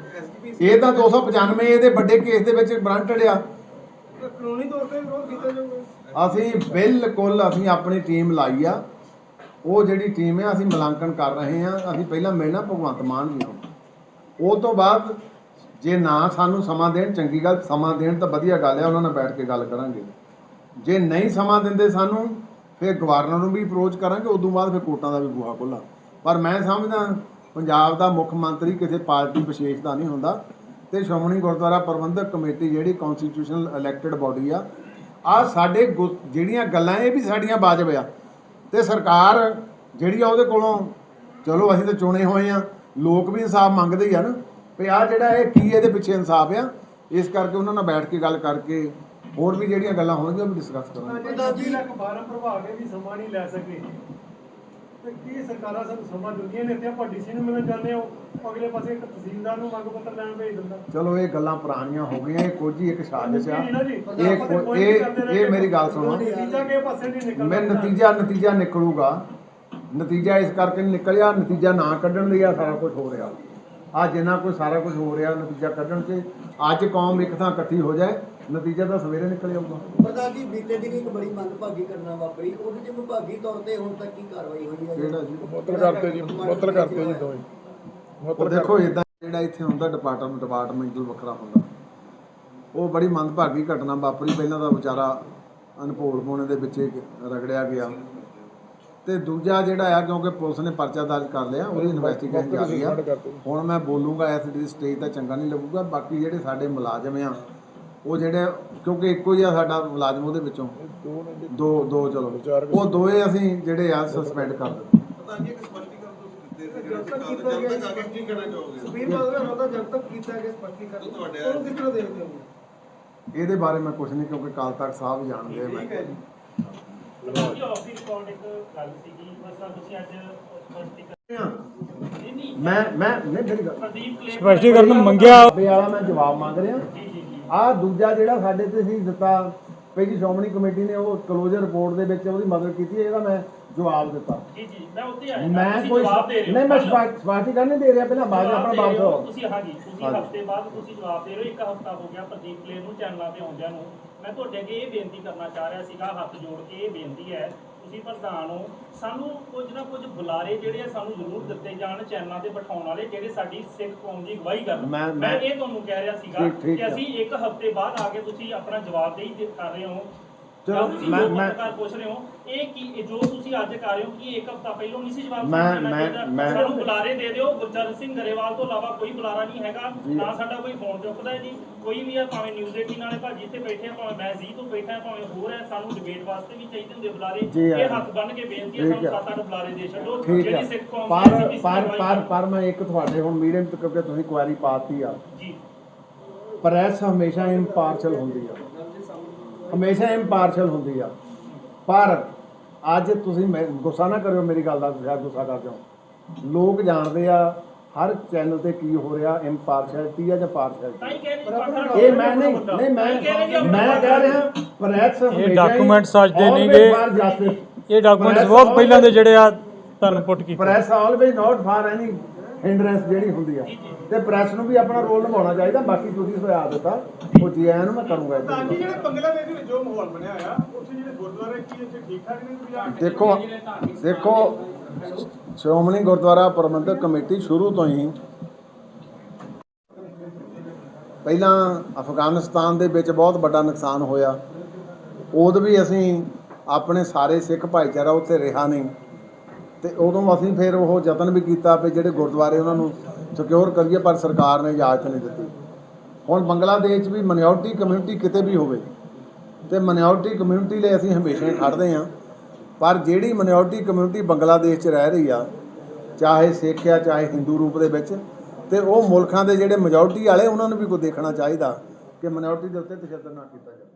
ਇਹ ਤਾਂ 295 ਇਹਦੇ ਵੱਡੇ ਕੇਸ ਦੇ ਵਿੱਚ ਬ੍ਰਾਂਟਡ ਆ ਕਾਨੂੰਨੀ ਤੌਰ ਤੇ ਵਿਰੋਧ ਕੀਤਾ ਜਾਊਗਾ। ਅਸੀਂ ਬਿਲਕੁਲ ਅਸੀਂ ਆਪਣੀ ਟੀਮ ਲਾਈ ਆ। ਉਹ ਜਿਹੜੀ ਟੀਮ ਹੈ ਅਸੀਂ ਮੁਲਾਂਕਣ ਕਰ ਰਹੇ ਹਾਂ ਅਸੀਂ ਪਹਿਲਾਂ ਮਿਲਣਾ ਭਗਵੰਤ ਮਾਨ ਜੀ ਨੂੰ। ਉਹ ਤੋਂ ਬਾਅਦ ਜੇ ਨਾ ਸਾਨੂੰ ਸਮਾਂ ਦੇਣ ਚੰਗੀ ਗੱਲ ਸਮਾਂ ਦੇਣ ਤਾਂ ਵਧੀਆ ਗੱਲ ਹੈ ਉਹਨਾਂ ਨਾਲ ਬੈਠ ਕੇ ਗੱਲ ਕਰਾਂਗੇ। ਜੇ ਨਹੀਂ ਸਮਾਂ ਦਿੰਦੇ ਸਾਨੂੰ, ਫਿਰ ਗਵਰਨਰ ਨੂੰ ਵੀ ਅਪਰੋਚ ਕਰਾਂਗੇ, ਉਦੋਂ ਬਾਅਦ ਫਿਰ ਕੋਰਟਾਂ ਦਾ ਵੀ ਬੂਹਾ ਖੁੱਲ੍ਹਾ। ਪਰ ਮੈਂ ਸਮਝਦਾ, ਪੰਜਾਬ ਦਾ ਮੁੱਖ ਮੰਤਰੀ ਕਿਸੇ ਪਾਰਟੀ ਵਿਸ਼ੇਸ਼ ਦਾ ਨਹੀਂ ਹੁੰਦਾ। ਤੇ ਸ਼੍ਰੋਮਣੀ ਗੁਰਦੁਆਰਾ ਪ੍ਰਬੰਧਕ ਕਮੇਟੀ ਜਿਹੜੀ ਕਨਸਟੀਟਿਊਸ਼ਨਲ ਇਲੈਕਟਿਡ ਬਾਡੀ ਆ ਆ ਸਾਡੇ ਗੁ- ਜਿਹੜੀਆਂ ਗੱਲਾਂ, ਇਹ ਵੀ ਸਾਡੀਆਂ ਵਾਜਬ ਆ। ਤੇ ਸਰਕਾਰ ਜਿਹੜੀ ਆ ਉਹਦੇ ਕੋਲੋਂ, ਚਲੋ ਅਸੀਂ ਤਾਂ ਚੁਣੇ ਹੋਏ ਆ, ਲੋਕ ਵੀ ਇਨਸਾਫ ਮੰਗਦੇ ਹੀ ਆ ਨਾ। ਵੀ ਆ ਜਿਹੜਾ ਇਹ ਕੀ ਇਹਦੇ ਪਿੱਛੇ ਇਨਸਾਫ ਆ। ਇਸ ਕਰਕੇ ਉਹਨਾਂ ਨਾਲ ਬੈਠ ਕੇ ਗੱਲ ਕਰਕੇ ਹੋਰ ਵੀ ਜਿਹੜੀਆਂ ਗੱਲਾਂ ਹੋਣਗੀਆਂ ਉਹ ਵੀ ਡਿਸਕਸ ਕਰਾਂਗੇ ਪੰਜਾਬੀ ਲੱਖ ਫਾਰਮ ਭਰਵਾ ਕੇ ਵੀ ਸਮਾਂ ਨਹੀਂ ਲੈ ਸਕੇ। ਤੇ ਕੀ ਸਰਕਾਰਾਂ ਸਾਨੂੰ ਸਮਾਂ ਦਿੰਦੀਆਂ ਨੇ? ਤੇ ਆਪਾਂ ਡੀਸੀ ਨੂੰ ਮਿਲਣ ਜਾਂਦੇ ਹਾਂ ਅਗਲੇ ਪਾਸੇ ਇੱਕ ਤਹਿਸੀਲਦਾਰ ਨੂੰ ਮੰਗ ਪੱਤਰ ਲੈਣ ਭੇਜ ਦਿੰਦਾ। ਚਲੋ ਇਹ ਗੱਲਾਂ ਪੁਰਾਣੀਆਂ ਹੋ ਗਈਆਂ ਇਹ ਕੁਝ ਹੀ ਇੱਕ ਸਾਜ਼ਿਸ਼ ਆ ਜੀ ਇਹ ਕੋ- ਇਹ ਇਹ ਮੇਰੀ ਗੱਲ ਸੁਣੋ। ਨਤੀਜਾ ਕਿਸੇ ਪਾਸੇ ਨਹੀਂ ਨਿਕਲਦਾ। ਮੈਂ ਨਤੀਜਾ ਨਤੀਜਾ ਨਿਕਲੂਗਾ। ਨਤੀਜਾ ਇਸ ਕਰਕੇ ਨਹੀਂ ਨਿਕਲਿਆ ਨਤੀਜਾ ਨਾ ਕੱਢਣ ਲਈ ਆ ਸਾਰਾ ਕੁਝ ਹੋ ਰਿਹਾ। ਆ ਜਿੰਨਾ ਕੋਈ ਸਾਰਾ ਕੁਝ ਹੋ ਰਿਹਾ ਨਤੀਜਾ ਕੱਢਣ 'ਚ ਅੱਜ ਕੌਮ ਇੱਕ ਥਾਂ ਇਕੱਠੀ ਹੋ ਜਾਏ ਨਤੀਜਾ ਤਾਂ ਸਵੇਰੇ ਨਿਕਲ ਜਾਊਗਾ ਪ੍ਰਧਾਨ ਜੀ ਬੀਤੇ ਦਿਨ ਇੱਕ ਬੜੀ ਮੰਦਭਾਗੀ ਘਟਨਾ ਵਾਪਰੀ। ਉਹਦੇ ਚ ਵਿਭਾਗੀ ਤੌਰ ਤੇ ਹੁਣ ਤੱਕ ਕੀ ਕਾਰਵਾਈ ਹੋਈ ਹੈ? ਕਿਹੜਾ ਜੀ? ਮੁਅੱਤਲ ਕਰਤੇ ਜੀ ਮੁਅੱਤਲ ਕਰਤੇ ਜੀ ਉਹ ਮੁਅੱਤਲ ਦੇਖੋ ਇਦਾਂ ਜਿਹੜਾ ਇੱਥੇ ਹੁੰਦਾ ਡਿਪਾਰਟਮੈਂਟ ਡਿਪਾਰਟਮੈਂਟਲ ਵੱਖਰਾ ਹੁੰਦਾ। ਉਹ ਬੜੀ ਮੰਦਭਾਗੀ ਘਟਨਾ ਵਾਪਰੀ। ਪਹਿਲਾਂ ਤਾਂ ਵਿਚਾਰਾ ਅਨਪੋਲ ਹੋਣੇ ਦੇ ਵਿੱਚ ਇੱਕ ਰਗੜਿਆ ਗਿਆ। ਤੇ ਦੂਜਾ ਜਿਹੜਾ ਆ ਕਿਉਂਕਿ ਪੁਲਿਸ ਨੇ ਪਰਚਾ ਦਰਜ ਕਰ ਲਿਆ ਉਹਦੀ ਇਨਵੈਸਟੀਗੇਸ਼ਨ ਜਾਰੀ ਆ। ਹੁਣ ਮੈਂ ਬੋਲੂੰਗਾ ਇਸ ਦੀ ਸਟੇਜ ਤਾਂ ਚੰਗਾ ਨਹੀਂ ਲੱਗੂਗਾ। ਬਾਕੀ ਜਿਹੜੇ ਸਾਡੇ ਮੁਲਾਜ਼ਮ ਆ ਉਹ ਜਿਹੜੇ ਕਿਉਂਕਿ ਇੱਕੋ ਹੀ ਆ ਸਾਡਾ ਮੁਲਾਜ਼ਮ ਉਹਦੇ ਵਿੱਚੋਂ। ਦੋ ਦੋ ਚਲੋ। ਉਹ ਦੋਏ ਅਸੀਂ ਜਿਹੜੇ ਆ ਸਸਪੈਂਡ ਕਰ ਦਿੱਤੇ। ਸਪਸ਼ਟੀਕਰਨ ਤੁਸੀਂ ਜਨਤਕ ਕੀਤਾ ਸਪਸ਼ਟੀਕਰਨ। ਤੁਹਾਡੇ- ਉਹਨੂੰ ਕਿਸ ਤਰ੍ਹਾਂ ਦੇਖਦੇ ਹੋ? ਇਹਦੇ ਬਾਰੇ ਮੈਂ ਕੁਝ ਨਹੀਂ ਕਿਉਂਕਿ ਕਾਲ ਤੱਕ ਸਾਹਿਬ ਜਾਣਦੇ ਆ ਮੈਂ। ਮੈਂ ਮੈਂ ਨਹੀਂ ਮੇਰੀ ਗੱਲ ਸਪਸ਼ਟੀਕਰਨ ਮੰਗਿਆ। ਵਾਲਾ ਮੈਂ ਜਵਾਬ ਮੰਗ ਰਿਹਾ। ਆ ਦੂਜਾ ਜਿਹੜਾ ਸਾਡੇ ਤੇ ਸੀ ਦਿੱਤਾ ਪਹਿਲੀ ਸ਼੍ਰੋਮਣੀ ਕਮੇਟੀ ਨੇ ਉਹ ਕਲੋਜ਼ਰ ਰਿਪੋਰਟ ਦੇ ਵਿੱਚ ਉਹਦੀ ਮਦਦ ਕੀਤੀ ਹੈ, ਇਹਦਾ ਮੈਂ ਜਵਾਬ ਦਿੱਤਾ। ਜੀ ਜੀ ਮੈਂ ਉੱਥੇ ਆਇਆ। ਮੈਂ ਕੋਈ ਜਵਾਬ ਦੇ ਰਹੇ ਨਹੀਂ ਮੈਂ। ਸਪਾਰਟੀਕਰਨ ਨਹੀਂ ਦੇ ਰਿਹਾ ਪਹਿਲਾਂ ਬਾਅਦ 'ਚ ਜਵਾਬ ਆਪਣਾ ਦੇ ਰਹੇ ਹੋ, ਬਾਪ ਤੁਸੀਂ ਹਾਂਜੀ। ਤੁਸੀਂ ਹਾਂਜੀ। ਹਫ਼ਤੇ ਬਾਅਦ ਤੁਸੀਂ ਜਵਾਬ ਦੇ ਰਹੇ ਹੋ ਇੱਕ ਹਫਤਾ ਹੋ ਗਿਆ ਪ੍ਰਦੀਪ ਕਲੇਰ ਨੂੰ ਚੈਨਲਾਂ ਤੇ ਆਉਂਦਿਆਂ ਨੂੰ। ਮੈਂ ਤੁਹਾਡੇ ਅੱਗੇ ਇਹ ਬੇਨਤੀ ਕਰਨਾ ਚਾਹ ਰਿਹਾ ਸੀਗਾ ਹੱਥ ਜੋੜ ਕੇ ਇਹ ਬੇਨਤੀ ਹੈ ਤੁਸੀਂ ਪ੍ਰਧਾਨ ਹੋ ਸਾਨੂੰ ਕੁਝ ਨਾ ਕੁਝ ਬੁਲਾਰੇ ਜਿਹੜੇ ਆ ਸਾਨੂੰ ਜ਼ਰੂਰ ਦਿੱਤੇ ਜਾਣ ਚੈਨਲਾਂ ਤੇ ਬਿਠਾਉਣ ਵਾਲੇ ਜਿਹੜੇ ਸਾਡੀ ਸਿੱਖ ਕੌਮ ਦੀ ਅਗਵਾਈ ਕਰਨ ਮੈਂ- ਇਹ ਤੁਹਾਨੂੰ ਕਹਿ ਰਿਹਾ ਸੀਗਾ ਕਿ। ਅਸੀਂ ਇੱਕ ਹਫ਼ਤੇ ਬਾਅਦ ਆ ਕੇ ਤੁਸੀਂ ਆਪਣਾ ਜਵਾਬ ਦੇਈ ਕਰ ਰਹੇ ਹੋ ਚਲੋ, ਜਾਂ ਤੁਸੀਂ ਮੈਂ- ਮੈਂ- ਪੱਤਰਕਾਰ ਪੁੱਛ ਰਹੇ ਹੋ। ਇਹ ਕੀ ਇਹ ਜੋ ਤੁਸੀਂ ਅੱਜ ਕਰ ਰਹੇ ਹੋ ਕੀ ਇੱਕ ਹਫਤਾ ਪਹਿਲਾਂ ਨਹੀਂ ਸੀ ਜਵਾਬ ਮੈਂ- ਦੇਣਾ ਮੈਂ- ਚਾਹੀਦਾ? ਮੈਂ- ਸਾਨੂੰ ਬੁਲਾਰੇ ਦੇ ਦਿਓ। ਗੁਰਚਰਨ ਸਿੰਘ ਗਰੇਵਾਲ ਤੋਂ ਇਲਾਵਾ ਕੋਈ ਬੁਲਾਰਾ ਨਹੀਂ ਹੈਗਾ ਨਾ ਸਾਡਾ ਕੋਈ ਫੋਨ ਚੁੱਕਦਾ ਹੈ ਜੀ। ਕੋਈ ਵੀ ਆ ਭਾਵੇਂ ਨਿਊਜ਼ 18 ਵਾਲੇ ਭਾਜੀ ਇੱਥੇ ਬੈਠੇ ਆ ਭਾਵੇਂ ਮੈਂ ਜੀ ਤੋਂ ਬੈਠਾ ਹਾਂ, ਭਾਵੇਂ ਹੋਰ ਹੈ ਸਾਨੂੰ ਡਿਬੇਟ ਵਾਸਤੇ ਵੀ ਚਾਹੀਦੇ ਹੁੰਦੇ ਬੁਲਾਰੇ। ਜੀ ਹਾਂ। ਇਹ ਹੱਥ ਬੰਨ ਕੇ ਬੇਨਤੀ ਹੈ ਠੀਕ ਸਾਨੂੰ ਹੈ। ਸੱਤ ਅੱਠ ਬੁਲਾਰੇ ਦੇ ਛੱਡੋ। ਠੀਕ ਹੈ ਜਿਹੜੀ ਸਿੱਖ ਕੌਮ ਪਰ ਦੀ ਅਸੀਂ ਪਰ ਕਾਰਵਾਈ ਪਰ ਪਰ ਮੈਂ ਇੱਕ ਤੁਹਾਡੇ ਹੁਣ ਮੀਡੀਅਮ ਤੇ ਕਿਉਂਕਿ ਤੁਸੀਂ ਕੁਐਰੀ ਪਾਤੀ ਆ। ਜੀ। ਪ੍ਰੈਸ ਹਮੇਸ਼ਾ ਇੰਪਾਰਸ਼ਲ ਹੁੰਦੀ ਆ। ਹਮੇਸ਼ਾ ਇੰਪਾਰਸ਼ਲ ਹੁੰਦੀ ਆ। ਪਰ ਅੱਜ ਤੁਸੀਂ ਗੁੱਸਾ ਨਾ ਕਰਿਓ ਮੇਰੀ ਗੱਲ ਦਾ ਤੁਸੀਂ ਗੁੱਸਾ ਕਰ ਜਾਓ। ਲੋਕ ਜਾਣਦੇ ਆ ਹਰ ਚੈਨਲ ਤੇ ਕੀ ਹੋ ਰਿਹਾ ਇੰਪਾਰਸ਼ੈਲਿਟੀ ਆ ਜਾਂ ਪਾਰਸ਼ੈਲਿਟੀ ਇਹ ਮੈਂ ਨਹੀਂ ਨਹੀਂ ਮੈਂ ਮੈਂ ਕਹਿ ਰਿਹਾ ਪ੍ਰੈਸ ਇਹ ਡਾਕੂਮੈਂਟਸ ਅੱਜ ਦੇ ਨਹੀਂਗੇ ਇਹ ਡਾਕੂਮੈਂਟਸ ਬਹੁਤ ਪਹਿਲਾਂ ਦੇ ਜਿਹੜੇ ਆ ਤੁਹਾਨੂੰ ਪੁੱਟ ਕੀਤੇ। Press always not for any hindrance ਜਿਹੜੀ ਹੁੰਦੀ ਆ। ਤੇ ਪ੍ਰੈਸ ਨੂੰ ਵੀ ਆਪਣਾ ਰੋਲ ਨਿਭਾਉਣਾ ਚਾਹੀਦਾ ਬਾਕੀ ਤੁਸੀਂ ਸੁਝਾ ਦਿੱਤਾ ਉਹ ਜੀ ਆਇਆਂ ਨੂੰ ਮੈਂ ਕਰੂੰਗਾ ਤਾਂ ਜੀ ਜਿਹੜੇ ਬੰਗਲਾਦੇਸ਼ ਦੇ ਵਿੱਚ ਜੋ ਮਾਹੌਲ ਬਣਿਆ ਆ ਉੱਥੇ ਜਿਹੜੇ ਗੁਰਦੁਆਰੇ ਕੀ ਇੱਥੇ ਠੀਕ ਠਾਕ ਨੇ ਆ ਦੇਖੋ ਦੇਖੋ ਸ਼੍ਰੋਮਣੀ ਗੁਰਦੁਆਰਾ ਪ੍ਰਬੰਧਕ ਕਮੇਟੀ ਸ਼ੁਰੂ ਤੋਂ ਹੀ ਪਹਿਲਾਂ ਅਫਗਾਨਿਸਤਾਨ ਦੇ ਵਿੱਚ ਬਹੁਤ ਵੱਡਾ ਨੁਕਸਾਨ ਹੋਇਆ। ਉਦੋਂ ਵੀ ਅਸੀਂ ਆਪਣੇ ਸਾਰੇ ਸਿੱਖ ਭਾਈਚਾਰਾ ਉੱਥੇ ਰਿਹਾ ਨਹੀਂ। ਤੇ ਉਦੋਂ ਅਸੀਂ ਫਿਰ ਉਹ ਯਤਨ ਵੀ ਕੀਤਾ ਵੀ ਜਿਹੜੇ ਗੁਰਦੁਆਰੇ ਉਹਨਾਂ ਨੂੰ ਸਿਕਿਉਰ ਕਰੀਏ, ਪਰ ਸਰਕਾਰ ਨੇ ਇਜਾਜ਼ਤ ਨਹੀਂ ਦਿੱਤੀ। ਹੁਣ ਬੰਗਲਾਦੇਸ਼ 'ਚ ਵੀ ਮਿਨੋਰਟੀ ਕਮਿਊਨਿਟੀ ਕਿਤੇ ਵੀ ਹੋਵੇ, ਤੇ ਮਿਨੋਰਟੀ ਕਮਿਊਨਿਟੀ ਲਈ ਅਸੀਂ ਹਮੇਸ਼ਾ ਹੀ ਖੜਦੇ ਹਾਂ। ਪਰ ਜਿਹੜੀ ਮਿਨੋਰਟੀ ਕਮਿਊਨਿਟੀ ਬੰਗਲਾਦੇਸ਼ 'ਚ ਰਹਿ ਰਹੀ ਆ, ਚਾਹੇ ਸਿੱਖ ਆ, ਚਾਹੇ ਹਿੰਦੂ ਰੂਪ ਦੇ ਵਿੱਚ, ਤੇ ਉਹ ਮੁਲਕਾਂ ਦੇ ਜਿਹੜੇ ਮੈਜੋਰਟੀ ਵਾਲੇ, ਉਹਨਾਂ ਨੂੰ ਵੀ ਕੋਈ ਦੇਖਣਾ ਚਾਹੀਦਾ ਕਿ ਮਿਨੋਰਟੀ ਦੇ ਉੱਤੇ ਤਸ਼ੱਦਦ ਨਾ ਕੀਤਾ ਜਾਵੇ।